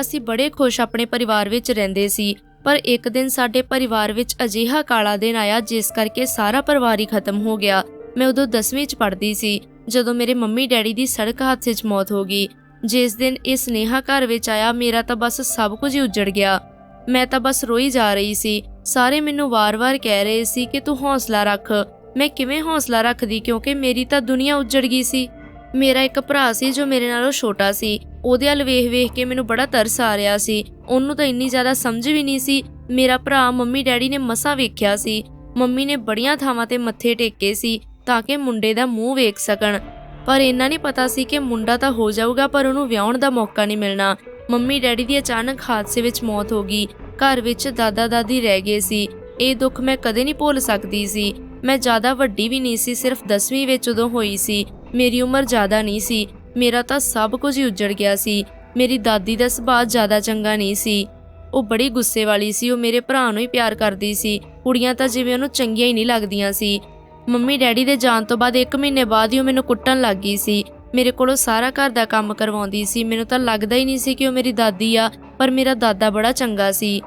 ਅਸੀਂ ਬੜੇ ਖੁਸ਼ ਆਪਣੇ ਪਰਿਵਾਰ ਵਿੱਚ ਰਹਿੰਦੇ ਸੀ, ਪਰ ਇੱਕ ਦਿਨ ਸਾਡੇ ਪਰਿਵਾਰ ਵਿੱਚ ਅਜਿਹਾ ਕਾਲਾ ਦਿਨ ਆਇਆ ਜਿਸ ਕਰਕੇ ਸਾਰਾ ਪਰਿਵਾਰ ਹੀ ਖਤਮ ਹੋ ਗਿਆ। ਮੈਂ ਉਦੋਂ 10ਵੀਂ 'ਚ ਪੜ੍ਹਦੀ ਸੀ, ਜਦੋਂ ਮੇਰੇ ਮੰਮੀ ਡੈਡੀ ਦੀ ਸੜਕ ਹਾਦਸੇ 'ਚ ਮੌਤ ਹੋ ਗਈ। ਜਿਸ ਦਿਨ ਇਹ ਸਨੇਹਾ ਘਰ ਵਿੱਚ ਆਇਆ, ਮੇਰਾ ਤਾਂ ਬਸ ਸਭ ਕੁਝ ਹੀ ਉੱਜੜ ਗਿਆ। ਮੈਂ ਤਾਂ ਬਸ ਰੋਈ ਜਾ ਰਹੀ ਸੀ। ਸਾਰੇ ਮੈਨੂੰ ਵਾਰ-ਵਾਰ ਕਹਿ ਰਹੇ ਸੀ ਕਿ ਤੂੰ ਹੌਸਲਾ ਰੱਖ। ਮੈਂ ਕਿਵੇਂ ਹੌਸਲਾ ਰੱਖਦੀ ਕਿਉਂਕਿ ਮੇਰੀ ਤਾਂ ਦੁਨੀਆ ਉੱਜੜ ਗਈ ਸੀ। ਮੇਰਾ ਇੱਕ ਭਰਾ ਸੀ ਜੋ ਮੇਰੇ ਨਾਲੋਂ ਛੋਟਾ ਸੀ। ਉਹਦੇ ਵੱਲ ਵੇਖ-ਵੇਖ ਕੇ ਮੈਨੂੰ ਬੜਾ ਤਰਸ ਆ ਰਿਹਾ ਸੀ। ਉਹਨੂੰ ਤਾਂ ਇੰਨੀ ਜ਼ਿਆਦਾ ਸਮਝ ਵੀ ਨਹੀਂ ਸੀ। ਮੇਰਾ ਭਰਾ ਮੰਮੀ ਡੈਡੀ ਨੇ ਮਸਾਂ ਵੇਖਿਆ ਸੀ। ਮੰਮੀ ਨੇ ਬੜੀਆਂ ਥਾਵਾਂ ਤੇ ਮੱਥੇ ਟੇਕੇ ਸੀ ਤਾਂ ਕਿ ਮੁੰਡੇ ਦਾ ਮੂੰਹ ਵੇਖ ਸਕਣ। ਪਰ ਇਹਨਾਂ ਨਹੀਂ ਪਤਾ ਸੀ ਕਿ ਮੁੰਡਾ ਤਾਂ ਹੋ ਜਾਊਗਾ, ਪਰ ਉਹਨੂੰ ਵਿਆਹਣ ਦਾ ਮੌਕਾ ਨਹੀਂ ਮਿਲਣਾ। ਮੰਮੀ ਡੈਡੀ ਦੀ ਅਚਾਨਕ ਹਾਦਸੇ ਵਿੱਚ ਮੌਤ ਹੋ ਗਈ। ਘਰ ਵਿੱਚ ਦਾਦਾ ਦਾਦੀ ਰਹਿ ਗਏ ਸੀ। ਇਹ ਦੁੱਖ ਮੈਂ ਕਦੇ ਨਹੀਂ ਭੁੱਲ ਸਕਦੀ ਸੀ। ਮੈਂ ਜ਼ਿਆਦਾ ਵੱਡੀ ਵੀ ਨਹੀਂ ਸੀ, ਸਿਰਫ 10ਵੀਂ ਵਿੱਚ ਉਦੋਂ ਹੋਈ ਸੀ। ਮੇਰੀ ਉਮਰ ਜ਼ਿਆਦਾ ਨਹੀਂ ਸੀ। ਮੇਰਾ ਤਾਂ ਸਭ ਕੁਝ ਹੀ ਉੱਜੜ ਗਿਆ ਸੀ। ਮੇਰੀ ਦਾਦੀ ਦਾ ਸੁਭਾਅ ਜ਼ਿਆਦਾ ਚੰਗਾ ਨਹੀਂ ਸੀ। ਉਹ ਬੜੀ ਗੁੱਸੇ ਵਾਲੀ ਸੀ। ਉਹ ਮੇਰੇ ਭਰਾ ਨੂੰ ਹੀ ਪਿਆਰ ਕਰਦੀ ਸੀ। ਕੁੜੀਆਂ ਤਾਂ ਜਿਵੇਂ ਉਹਨੂੰ ਚੰਗੀਆਂ ਹੀ ਨਹੀਂ ਲੱਗਦੀਆਂ ਸੀ। ਮੰਮੀ ਡੈਡੀ ਦੇ ਜਾਣ ਤੋਂ ਬਾਅਦ 1 ਮਹੀਨੇ ਬਾਅਦ ਹੀ ਉਹ ਮੈਨੂੰ ਕੁੱਟਣ ਲੱਗ ਗਈ ਸੀ। ਮੇਰੇ ਕੋਲੋਂ ਸਾਰਾ ਘਰ ਦਾ ਕੰਮ ਕਰਵਾਉਂਦੀ ਸੀ। ਮੈਨੂੰ ਤਾਂ ਲੱਗਦਾ ਹੀ ਨਹੀਂ ਸੀ ਕਿ ਉਹ ਮੇਰੀ ਦਾਦੀ ਆ, ਪਰ ਮੇਰਾ ਦਾਦਾ ਬੜਾ ਚੰਗਾ ਸੀ।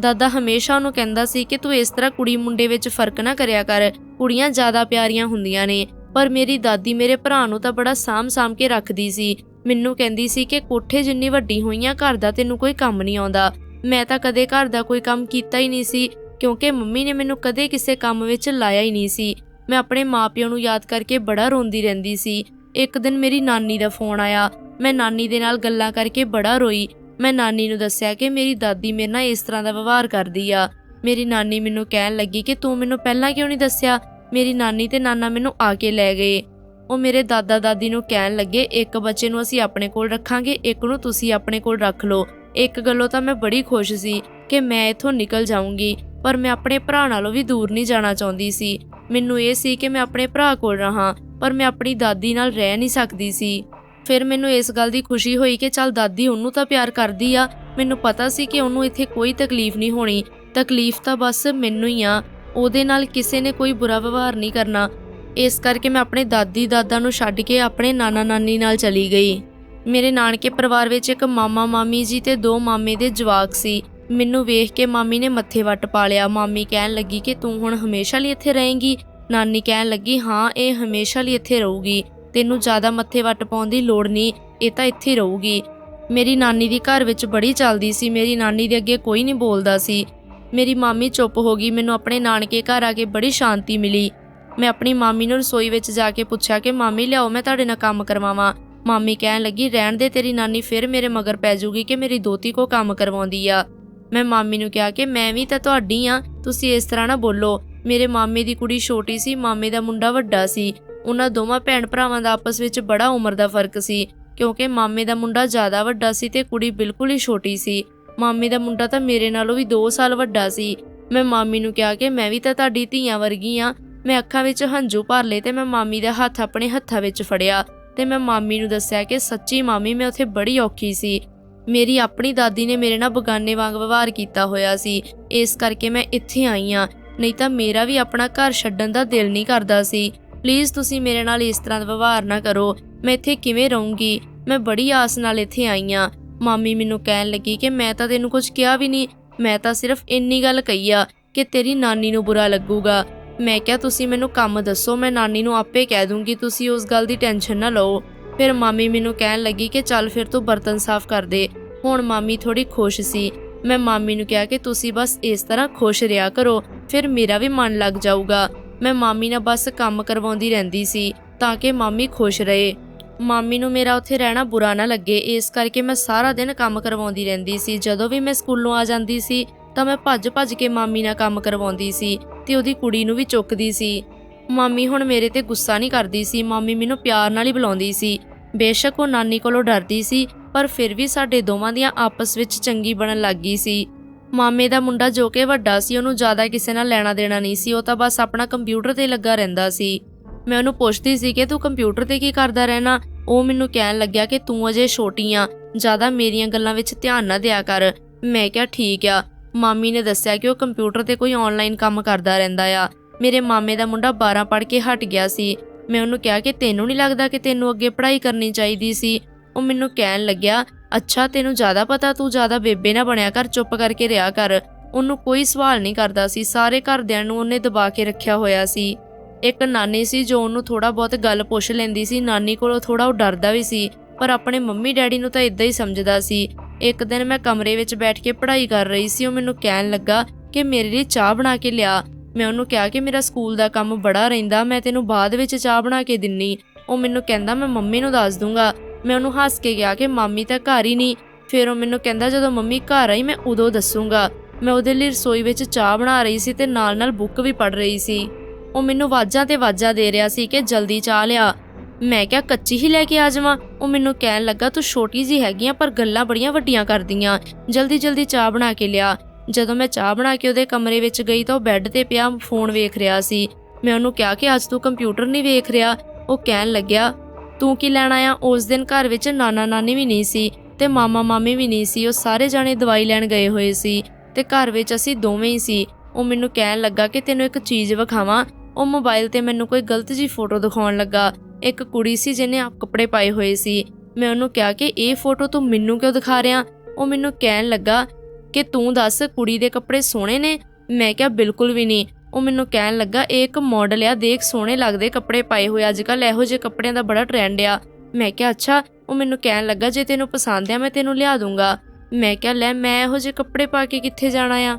ਦਾਦਾ ਹਮੇਸ਼ਾ ਉਹਨੂੰ ਕਹਿੰਦਾ ਸੀ ਕਿ ਤੂੰ ਇਸ ਤਰ੍ਹਾਂ ਕੁੜੀ ਮੁੰਡੇ ਵਿੱਚ ਫ਼ਰਕ ਨਾ ਕਰਿਆ ਕਰ। ਕੁੜੀਆਂ ਜ਼ਿਆਦਾ ਪਿਆਰੀਆਂ ਹੁੰਦੀਆਂ ਨੇ। ਪਰ ਮੇਰੀ ਦਾਦੀ ਮੇਰੇ ਭਰਾ ਨੂੰ ਤਾਂ ਬੜਾ ਸਾਂਭ-ਸਾਂਭ ਕੇ ਰੱਖਦੀ ਸੀ। ਮੈਨੂੰ ਕਹਿੰਦੀ ਸੀ ਕਿ ਕੋਠੇ ਜਿੰਨੀ ਵੱਡੀ ਹੋਈਆਂ, ਘਰ ਦਾ ਤੈਨੂੰ ਕੋਈ ਕੰਮ ਨਹੀਂ ਆਉਂਦਾ। ਮੈਂ ਤਾਂ ਕਦੇ ਘਰ ਦਾ ਕੋਈ ਕੰਮ ਕੀਤਾ ਹੀ ਨਹੀਂ ਸੀ, ਕਿਉਂਕਿ ਮੰਮੀ ਨੇ ਮੈਨੂੰ ਕਦੇ ਕਿਸੇ ਕੰਮ ਵਿੱਚ ਲਾਇਆ ਹੀ ਨਹੀਂ ਸੀ। ਮੈਂ ਆਪਣੇ ਮਾਪਿਆਂ ਨੂੰ ਯਾਦ ਕਰਕੇ ਬੜਾ ਰੋਂਦੀ ਰਹਿੰਦੀ ਸੀ। ਇੱਕ ਦਿਨ ਮੇਰੀ ਨਾਨੀ ਦਾ ਫੋਨ ਆਇਆ। ਮੈਂ ਨਾਨੀ ਦੇ ਨਾਲ ਗੱਲਾਂ ਕਰਕੇ ਬੜਾ ਰੋਈ। ਮੈਂ ਨਾਨੀ ਨੂੰ ਦੱਸਿਆ ਕਿ ਮੇਰੀ ਦਾਦੀ ਮੇਰੇ ਨਾਲ ਇਸ ਤਰ੍ਹਾਂ ਦਾ ਵਿਵਹਾਰ ਕਰਦੀ ਆ। ਮੇਰੀ ਨਾਨੀ ਮੈਨੂੰ ਕਹਿਣ ਲੱਗੀ ਕਿ ਤੂੰ ਮੈਨੂੰ ਪਹਿਲਾਂ ਕਿਉਂ ਨਹੀਂ ਦੱਸਿਆ? ਮੇਰੀ ਨਾਨੀ ਤੇ ਨਾਨਾ ਮੈਨੂੰ ਆ ਕੇ ਲੈ ਗਏ। ਉਹ ਮੇਰੇ ਦਾਦਾ ਦਾਦੀ ਨੂੰ ਕਹਿਣ ਲੱਗੇ, ਇੱਕ ਬੱਚੇ ਨੂੰ ਅਸੀਂ ਆਪਣੇ ਕੋਲ ਰੱਖਾਂਗੇ, ਇੱਕ ਨੂੰ ਤੁਸੀਂ ਆਪਣੇ ਕੋਲ ਰੱਖ ਲਓ। ਇੱਕ ਗੱਲੋਂ ਤਾਂ ਮੈਂ ਬੜੀ ਖੁਸ਼ ਸੀ ਕਿ ਮੈਂ ਇੱਥੋਂ ਨਿਕਲ ਜਾਊਂਗੀ, ਪਰ ਮੈਂ ਆਪਣੇ ਭਰਾ ਨਾਲੋਂ ਵੀ ਦੂਰ ਨਹੀਂ ਜਾਣਾ ਚਾਹੁੰਦੀ ਸੀ। ਮੈਨੂੰ ਇਹ ਸੀ ਕਿ ਮੈਂ ਆਪਣੇ ਭਰਾ ਕੋਲ ਰਹਾ, ਪਰ ਮੈਂ ਆਪਣੀ ਦਾਦੀ ਨਾਲ ਰਹਿ ਨਹੀਂ ਸਕਦੀ ਸੀ। ਫਿਰ ਮੈਨੂੰ ਇਸ ਗੱਲ ਦੀ ਖੁਸ਼ੀ ਹੋਈ ਕਿ ਚੱਲ ਦਾਦੀ ਉਹਨੂੰ ਤਾਂ ਪਿਆਰ ਕਰਦੀ ਆ। ਮੈਨੂੰ ਪਤਾ ਸੀ ਕਿ ਉਹਨੂੰ ਇੱਥੇ ਕੋਈ ਤਕਲੀਫ ਨਹੀਂ ਹੋਣੀ। ਤਕਲੀਫ ਤਾਂ ਬਸ ਮੈਨੂੰ ਹੀ ਆ। ਉਹਦੇ ਨਾਲ ਕਿਸੇ ਨੇ ਕੋਈ ਬੁਰਾ ਵਿਵਹਾਰ ਨਹੀਂ ਕਰਨਾ। ਇਸ ਕਰਕੇ ਮੈਂ ਆਪਣੇ ਦਾਦੀ ਦਾਦਾ ਨੂੰ ਛੱਡ ਕੇ ਆਪਣੇ ਨਾਨਾ ਨਾਨੀ ਨਾਲ ਚਲੀ ਗਈ। ਮੇਰੇ ਨਾਨਕੇ ਪਰਿਵਾਰ ਵਿੱਚ ਇੱਕ ਮਾਮਾ ਮਾਮੀ ਜੀ ਤੇ ਦੋ ਮਾਮੇ ਦੇ ਜਵਾਕ ਸੀ। ਮੈਨੂੰ ਵੇਖ ਕੇ ਮਾਮੀ ਨੇ ਮੱਥੇ ਵੱਟ ਪਾ ਲਿਆ। ਮਾਮੀ ਕਹਿਣ ਲੱਗੀ ਕਿ ਤੂੰ ਹੁਣ ਹਮੇਸ਼ਾ ਲਈ ਇੱਥੇ ਰਹੇਂਗੀ। ਨਾਨੀ ਕਹਿਣ ਲੱਗੀ, ਹਾਂ, ਇਹ ਹਮੇਸ਼ਾ ਲਈ ਇੱਥੇ ਰਹੂਗੀ। ਤੈਨੂੰ ਜ਼ਿਆਦਾ ਮੱਥੇ ਵੱਟ ਪਾਉਣ ਦੀ ਲੋੜ ਨਹੀਂ। ਇਹ ਤਾਂ ਇੱਥੇ ਰਹੂਗੀ। ਮੇਰੀ ਨਾਨੀ ਦੀ ਘਰ ਵਿੱਚ ਬੜੀ ਚੱਲਦੀ ਸੀ। ਮੇਰੀ ਨਾਨੀ ਦੇ ਅੱਗੇ ਕੋਈ ਨਹੀਂ ਬੋਲਦਾ ਸੀ। ਮੇਰੀ ਮਾਮੀ ਚੁੱਪ ਹੋ ਗਈ, ਮੈਨੂੰ ਆਪਣੇ ਨਾਨਕੇ ਘਰ ਆ ਕੇ ਬੜੀ ਸ਼ਾਂਤੀ ਮਿਲੀ। ਮੈਂ ਆਪਣੀ ਮਾਮੀ ਨੂੰ ਰਸੋਈ ਵਿੱਚ ਜਾ ਕੇ ਪੁੱਛਿਆ ਕਿ, ਮਾਮੀ, ਲਿਆਓ, ਮੈਂ ਤੁਹਾਡੇ ਨਾਲ ਕੰਮ ਕਰਵਾਵਾਂ। ਮਾਮੀ ਕਹਿਣ ਲੱਗੀ, ਰਹਿਣ ਦੇ ਤੇਰੀ ਨਾਨੀ ਫਿਰ ਮੇਰੇ ਮਗਰ ਪੈ ਜਾਊਗੀ ਕਿ ਮੇਰੀ ਦੋਤੀ ਕੋ ਕੰਮ ਕਰਵਾਉਂਦੀ ਆ। ਮੈਂ ਮਾਮੀ ਨੂੰ ਕਿਹਾ ਕਿ, ਮੈਂ ਵੀ ਤਾਂ ਤੁਹਾਡੀ ਆ, ਤੁਸੀਂ ਇਸ ਤਰ੍ਹਾਂ ਨਾ ਬੋਲੋ। ਮੇਰੇ ਮਾਮੇ ਦੀ ਕੁੜੀ ਛੋਟੀ ਸੀ, ਮਾਮੇ ਦਾ ਮੁੰਡਾ ਵੱਡਾ ਸੀ। ਉਹਨਾਂ ਦੋਵਾਂ ਭੈਣ ਭਰਾਵਾਂ ਦਾ ਆਪਸ ਵਿੱਚ ਬੜਾ ਉਮਰ ਦਾ ਫ਼ਰਕ ਸੀ, ਕਿਉਂਕਿ ਮਾਮੇ ਦਾ ਮੁੰਡਾ ਜ਼ਿਆਦਾ ਵੱਡਾ ਸੀ ਤੇ ਕੁੜੀ ਬਿਲਕੁਲ ਹੀ ਛੋਟੀ ਸੀ। ਮਾਮੇ ਦਾ ਮੁੰਡਾ ਤਾਂ ਮੇਰੇ ਨਾਲੋਂ ਵੀ 2 ਸਾਲ ਵੱਡਾ ਸੀ। ਮੈਂ ਮਾਮੀ ਨੂੰ ਕਿਹਾ ਕਿ ਮੈਂ ਵੀ ਤਾਂ ਤੁਹਾਡੀ ਧੀਆਂ ਵਰਗੀ ਆ। ਮੈਂ ਅੱਖਾਂ ਵਿੱਚ ਹੰਝੂ ਭਰ ਲਏ ਤੇ ਮੈਂ ਮਾਮੀ ਦਾ ਹੱਥ ਆਪਣੇ ਹੱਥਾਂ ਵਿੱਚ ਫੜਿਆ। ਤੇ ਮੈਂ ਮਾਮੀ ਨੂੰ ਦੱਸਿਆ ਕਿ ਸੱਚੀ ਮਾਮੀ, ਮੈਂ ਉੱਥੇ ਬੜੀ ਔਖੀ ਸੀ। ਮੇਰੀ ਆਪਣੀ ਦਾਦੀ ਨੇ ਮੇਰੇ ਨਾਲ ਬਗਾਨੇ ਵਾਂਗ ਵਿਵਹਾਰ ਕੀਤਾ ਹੋਇਆ ਸੀ। ਇਸ ਕਰਕੇ ਮੈਂ ਇੱਥੇ ਆਈ ਆ। ਨਹੀਂ ਤਾਂ ਮੇਰਾ ਵੀ ਆਪਣਾ ਘਰ ਛੱਡਣ ਦਾ ਦਿਲ ਨਹੀਂ ਕਰਦਾ ਸੀ। ਪਲੀਜ਼ ਤੁਸੀਂ ਮੇਰੇ ਨਾਲ ਇਸ ਤਰ੍ਹਾਂ ਦਾ ਵਿਵਹਾਰ ਨਾ ਕਰੋ। ਮੈਂ ਇੱਥੇ ਕਿਵੇਂ ਰਹੂੰਗੀ? ਮੈਂ ਬੜੀ ਆਸ ਨਾਲ ਇੱਥੇ ਆਈ ਆ। ਮਾਮੀ ਮੈਨੂੰ ਕਹਿਣ ਲੱਗੀ ਕਿ ਮੈਂ ਤਾਂ ਤੈਨੂੰ ਕੁਝ ਕਿਹਾ ਵੀ ਨਹੀਂ, ਮੈਂ ਤਾਂ ਸਿਰਫ ਇੰਨੀ ਗੱਲ ਕਹੀ ਆ ਕਿ ਤੇਰੀ ਨਾਨੀ ਨੂੰ ਬੁਰਾ ਲੱਗੂਗਾ। ਮੈਂ ਕਿਹਾ, ਤੁਸੀਂ ਮੈਨੂੰ ਕੰਮ ਦੱਸੋ, ਮੈਂ ਨਾਨੀ ਨੂੰ ਆਪੇ ਕਹਿ ਦੂੰਗੀ, ਤੁਸੀਂ ਉਸ ਗੱਲ ਦੀ ਟੈਨਸ਼ਨ ਨਾ ਲਓ। ਫਿਰ ਮਾਮੀ ਮੈਨੂੰ ਕਹਿਣ ਲੱਗੀ ਕਿ ਚੱਲ ਫਿਰ ਤੂੰ ਬਰਤਨ ਸਾਫ਼ ਕਰ ਦੇ। ਹੁਣ ਮਾਮੀ ਥੋੜੀ ਖੁਸ਼ ਸੀ। ਮੈਂ ਮਾਮੀ ਨੂੰ ਕਿਹਾ ਕਿ ਤੁਸੀਂ ਬਸ ਇਸ ਤਰ੍ਹਾਂ ਖੁਸ਼ ਰਿਹਾ ਕਰੋ, ਫਿਰ ਮੇਰਾ ਵੀ ਮਨ ਲੱਗ ਜਾਊਗਾ। ਮੈਂ ਮਾਮੀ ਨਾਲ ਬਸ ਕੰਮ ਕਰਵਾਉਂਦੀ ਰਹਿੰਦੀ ਸੀ ਤਾਂ ਕਿ ਮਾਮੀ ਖੁਸ਼ ਰਹੇ। ਮਾਮੀ ਨੂੰ ਮੇਰਾ ਉੱਥੇ ਰਹਿਣਾ ਬੁਰਾ ਨਾ ਲੱਗੇ। ਇਸ ਕਰਕੇ ਮੈਂ ਸਾਰਾ ਦਿਨ ਕੰਮ ਕਰਵਾਉਂਦੀ ਰਹਿੰਦੀ ਸੀ। ਜਦੋਂ ਵੀ ਮੈਂ ਸਕੂਲੋਂ ਆ ਜਾਂਦੀ ਸੀ, ਤਾਂ ਮੈਂ ਭੱਜ-ਭੱਜ ਕੇ ਮਾਮੀ ਨਾਲ ਕੰਮ ਕਰਵਾਉਂਦੀ ਸੀ ਤੇ ਉਹਦੀ ਕੁੜੀ ਨੂੰ ਵੀ ਚੁੱਕਦੀ ਸੀ। ਮਾਮੀ ਹੁਣ ਮੇਰੇ ਤੇ ਗੁੱਸਾ ਨਹੀਂ ਕਰਦੀ ਸੀ। ਮਾਮੀ ਮੈਨੂੰ ਪਿਆਰ ਨਾਲ ਹੀ ਬੁਲਾਉਂਦੀ ਸੀ। ਬੇਸ਼ੱਕ ਉਹ ਨਾਨੀ ਕੋਲੋਂ ਡਰਦੀ ਸੀ, ਪਰ ਫਿਰ ਵੀ ਸਾਡੇ ਦੋਵਾਂ ਦੀਆਂ ਆਪਸ ਵਿੱਚ ਚੰਗੀ ਬਣਨ ਲੱਗ ਗਈ ਸੀ। ਮਾਮੇ ਦਾ ਮੁੰਡਾ ਜੋ ਕਿ ਵੱਡਾ ਸੀ, ਉਹਨੂੰ ਜ਼ਿਆਦਾ ਕਿਸੇ ਨਾਲ ਲੈਣਾ ਦੇਣਾ ਨਹੀਂ ਸੀ। ਉਹ ਤਾਂ ਬਸ ਆਪਣਾ ਕੰਪਿਊਟਰ ਤੇ ਲੱਗਾ ਰਹਿੰਦਾ ਸੀ। ਮੈਂ ਉਹਨੂੰ ਪੁੱਛਦੀ ਸੀ ਕਿ ਤੂੰ ਕੰਪਿਊਟਰ ਤੇ ਕੀ ਕਰਦਾ ਰਹਿਣਾ? ਉਹ ਮੈਨੂੰ ਕਹਿਣ ਲੱਗਿਆ ਕਿ ਤੂੰ ਅਜੇ ਛੋਟੀ ਆ, ਜ਼ਿਆਦਾ ਮੇਰੀਆਂ ਗੱਲਾਂ ਵਿੱਚ ਧਿਆਨ ਨਾ ਦਿਆ ਕਰ। ਮੈਂ ਕਿਹਾ, ਠੀਕ ਆ। ਮਾਮੀ ਨੇ ਦੱਸਿਆ ਕਿ ਉਹ ਕੰਪਿਊਟਰ ਤੇ ਕੋਈ ਆਨਲਾਈਨ ਕੰਮ ਕਰਦਾ ਰਹਿੰਦਾ ਆ। ਮੇਰੇ ਮਾਮੇ ਦਾ ਮੁੰਡਾ 12 ਪੜ੍ਹ ਕੇ ਹਟ ਗਿਆ ਸੀ। ਮੈਂ ਉਹਨੂੰ ਕਿਹਾ ਕਿ ਤੈਨੂੰ ਨਹੀਂ ਲੱਗਦਾ ਕਿ ਤੈਨੂੰ ਅੱਗੇ ਪੜ੍ਹਾਈ ਕਰਨੀ ਚਾਹੀਦੀ ਸੀ? ਉਹ ਮੈਨੂੰ ਕਹਿਣ ਲੱਗਿਆ, ਅੱਛਾ, ਤੈਨੂੰ ਜ਼ਿਆਦਾ ਪਤਾ, ਤੂੰ ਜ਼ਿਆਦਾ ਬੇਬੇ ਨਾ ਬਣਿਆ ਕਰ, ਚੁੱਪ ਕਰਕੇ ਰਿਹਾ ਕਰ। ਉਹਨੂੰ ਕੋਈ ਸਵਾਲ ਨਹੀਂ ਕਰਦਾ ਸੀ, ਸਾਰੇ ਘਰਦਿਆਂ ਨੂੰ ਉਹਨੇ ਦਬਾ ਕੇ ਰੱਖਿਆ ਹੋਇਆ ਸੀ। ਇੱਕ ਨਾਨੀ ਸੀ ਜੋ ਉਹਨੂੰ ਥੋੜਾ ਬਹੁਤ ਗੱਲ ਪੁੱਛ ਲੈਂਦੀ ਸੀ। ਨਾਨੀ ਕੋਲੋਂ ਥੋੜਾ ਉਹ ਡਰਦਾ ਵੀ ਸੀ, ਪਰ ਆਪਣੇ ਮੰਮੀ ਡੈਡੀ ਨੂੰ ਤਾਂ ਇਦਾਂ ਹੀ ਸਮਝਦਾ ਸੀ। ਇੱਕ ਦਿਨ ਮੈਂ ਕਮਰੇ ਵਿੱਚ ਬੈਠ ਕੇ ਪੜ੍ਹਾਈ ਕਰ ਰਹੀ ਸੀ, ਉਹ ਮੈਨੂੰ ਕਹਿਣ ਲੱਗਾ ਕਿ ਮੇਰੇ ਲਈ ਚਾਹ ਬਣਾ ਕੇ ਲਿਆ। ਮੈਂ ਉਹਨੂੰ ਕਿਹਾ ਕਿ ਮੇਰਾ ਸਕੂਲ ਦਾ ਕੰਮ ਬੜਾ ਰਹਿੰਦਾ, ਮੈਂ ਤੈਨੂੰ ਬਾਅਦ ਵਿੱਚ ਚਾਹ ਬਣਾ ਕੇ ਦਿੰਨੀ। ਉਹ ਮੈਨੂੰ ਕਹਿੰਦਾ, ਮੈਂ ਮੰਮੀ ਨੂੰ ਦੱਸ ਦੂੰਗਾ। ਮੈਂ ਉਹਨੂੰ ਹੱਸ ਕੇ ਕਿਹਾ ਕਿ ਮਾਮੀ ਤਾਂ ਘਰ ਹੀ ਨਹੀਂ। ਫਿਰ ਉਹ ਮੈਨੂੰ ਕਹਿੰਦਾ, ਜਦੋਂ ਮੰਮੀ ਘਰ ਆਈ, ਮੈਂ ਉਦੋਂ ਦੱਸੂੰਗਾ। ਮੈਂ ਉਹਦੇ ਲਈ ਰਸੋਈ ਵਿੱਚ ਚਾਹ ਬਣਾ ਰਹੀ ਸੀ ਤੇ ਨਾਲ-ਨਾਲ ਬੁੱਕ ਵੀ ਪੜ੍ਹ ਰਹੀ ਸੀ। ਉਹ ਮੈਨੂੰ ਵਾਜਾਂ ਤੇ ਵਾਜਾਂ ਦੇ ਰਿਹਾ ਸੀ ਕਿ ਜਲਦੀ ਚਾਹ ਲਿਆ। ਮੈਂ ਕਿਹਾ, ਕੱਚੀ ਹੀ ਲੈ ਕੇ ਆ ਜਾਵਾਂ। ਉਹ ਮੈਨੂੰ ਕਹਿਣ ਲੱਗਾ, ਤੂੰ ਛੋਟੀ ਜੀ ਹੈਗੀਆਂ ਪਰ ਗੱਲਾਂ ਬੜੀਆਂ ਵੱਡੀਆਂ ਕਰਦੀਆਂ। ਜਲਦੀ ਜਲਦੀ ਚਾਹ ਬਣਾ ਕੇ ਲਿਆ। ਜਦੋਂ ਮੈਂ ਚਾਹ ਬਣਾ ਕੇ ਉਹਦੇ ਕਮਰੇ ਵਿੱਚ ਗਈ ਤਾਂ ਉਹ ਬੈੱਡ ਤੇ ਪਿਆ, ਫੋਨ ਵੇਖ ਰਿਹਾ ਸੀ। ਮੈਂ ਉਹਨੂੰ ਕਿਹਾ ਕਿ ਅੱਜ ਤੂੰ ਕੰਪਿਊਟਰ ਨਹੀਂ ਵੇਖ ਰਿਹਾ। ਉਹ ਕਹਿਣ ਲੱਗਿਆ, ਤੂੰ ਕੀ ਲੈਣਾ ਆ ਉਸ ਦਿਨ ਘਰ ਵਿੱਚ ਨਾਨਾ ਨਾਨੀ ਵੀ ਨਹੀਂ ਸੀ ਤੇ ਮਾਮਾ ਮਾਮੀ ਵੀ ਨਹੀਂ ਸੀ। ਉਹ ਸਾਰੇ ਜਾਣੇ ਦਵਾਈ ਲੈਣ ਗਏ ਹੋਏ ਸੀ ਤੇ ਘਰ ਵਿੱਚ ਅਸੀਂ ਦੋਵੇਂ ਹੀ ਸੀ। ਉਹ ਮੈਨੂੰ ਕਹਿਣ ਲੱਗਾ ਕਿ ਤੈਨੂੰ ਇੱਕ ਚੀਜ਼ ਵਿਖਾਵਾਂ। ਉਹ ਮੋਬਾਈਲ ਤੇ ਮੈਨੂੰ ਕੋਈ ਗਲਤ ਜੀ ਫੋਟੋ ਦਿਖਾਉਣ ਲੱਗਾ। ਇੱਕ ਕੁੜੀ ਸੀ ਜਿਹਨੇ ਆਪ ਕੱਪੜੇ ਪਾਏ ਹੋਏ ਸੀ। ਮੈਂ ਉਹਨੂੰ ਕਿਹਾ ਕਿ ਇਹ ਫੋਟੋ ਤੂੰ ਮੈਨੂੰ ਕਿਉਂ ਦਿਖਾ ਰਿਹਾ? ਉਹ ਮੈਨੂੰ ਕਹਿਣ ਲੱਗਾ ਕਿ ਤੂੰ ਦੱਸ ਕੁੜੀ ਦੇ ਕੱਪੜੇ ਸੋਹਣੇ ਨੇ? ਮੈਂ ਕਿਹਾ, ਬਿਲਕੁਲ ਵੀ ਨਹੀਂ। ਉਹ ਮੈਨੂੰ ਕਹਿਣ ਲੱਗਾ, ਇਹ ਇੱਕ ਮਾਡਲ ਆ, ਦੇਖ ਸੋਹਣੇ ਲੱਗਦੇ ਕੱਪੜੇ ਪਾਏ ਹੋਏ ਅੱਜ ਕੱਲ ਇਹੋ ਜਿਹੇ ਕੱਪੜਿਆਂ ਦਾ ਬੜਾ ਟ੍ਰੈਂਡ ਆ। ਮੈਂ ਕਿਹਾ, ਅੱਛਾ, ਉਹ ਮੈਨੂੰ ਕਹਿਣ ਲੱਗਾ, ਜੇ ਤੈਨੂੰ ਪਸੰਦ ਆ, ਮੈਂ ਤੈਨੂੰ ਲਿਆ ਦੂੰਗਾ। ਮੈਂ ਕਿਹਾ, ਲੈ, ਮੈਂ ਇਹੋ ਜਿਹੇ ਕੱਪੜੇ ਪਾ ਕੇ ਕਿੱਥੇ ਜਾਣਾ ਆ?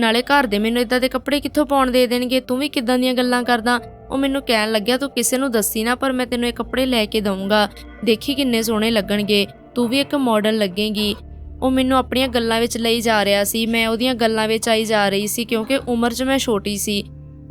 ਨਾਲੇ ਘਰ ਦੇ ਮੈਨੂੰ ਇਦਾਂ ਦੇ ਕੱਪੜੇ ਕਿੱਥੋਂ ਪਾਉਣ ਦੇ ਦੇਣਗੇ? ਤੂੰ ਵੀ ਕਿੱਦਾਂ ਦੀਆਂ ਗੱਲਾਂ ਕਰਦਾ? ਉਹ ਮੈਨੂੰ ਕਹਿਣ ਲੱਗਿਆ, ਤੂੰ ਕਿਸੇ ਨੂੰ ਦੱਸੀ ਨਾ, ਪਰ ਮੈਂ ਤੈਨੂੰ ਇਹ ਕੱਪੜੇ ਲੈ ਕੇ ਦਊਂਗਾ। ਦੇਖੀ ਕਿੰਨੇ ਸੋਹਣੇ ਲੱਗਣਗੇ। ਤੂੰ ਵੀ ਇੱਕ ਮਾਡਲ ਲੱਗੇਗੀ। ਉਹ ਮੈਨੂੰ ਆਪਣੀਆਂ ਗੱਲਾਂ ਵਿੱਚ ਲਈ ਜਾ ਰਿਹਾ ਸੀ। ਮੈਂ ਉਹਦੀਆਂ ਗੱਲਾਂ ਵਿੱਚ ਆਈ ਜਾ ਰਹੀ ਸੀ, ਕਿਉਂਕਿ ਉਮਰ 'ਚ ਮੈਂ ਛੋਟੀ ਸੀ।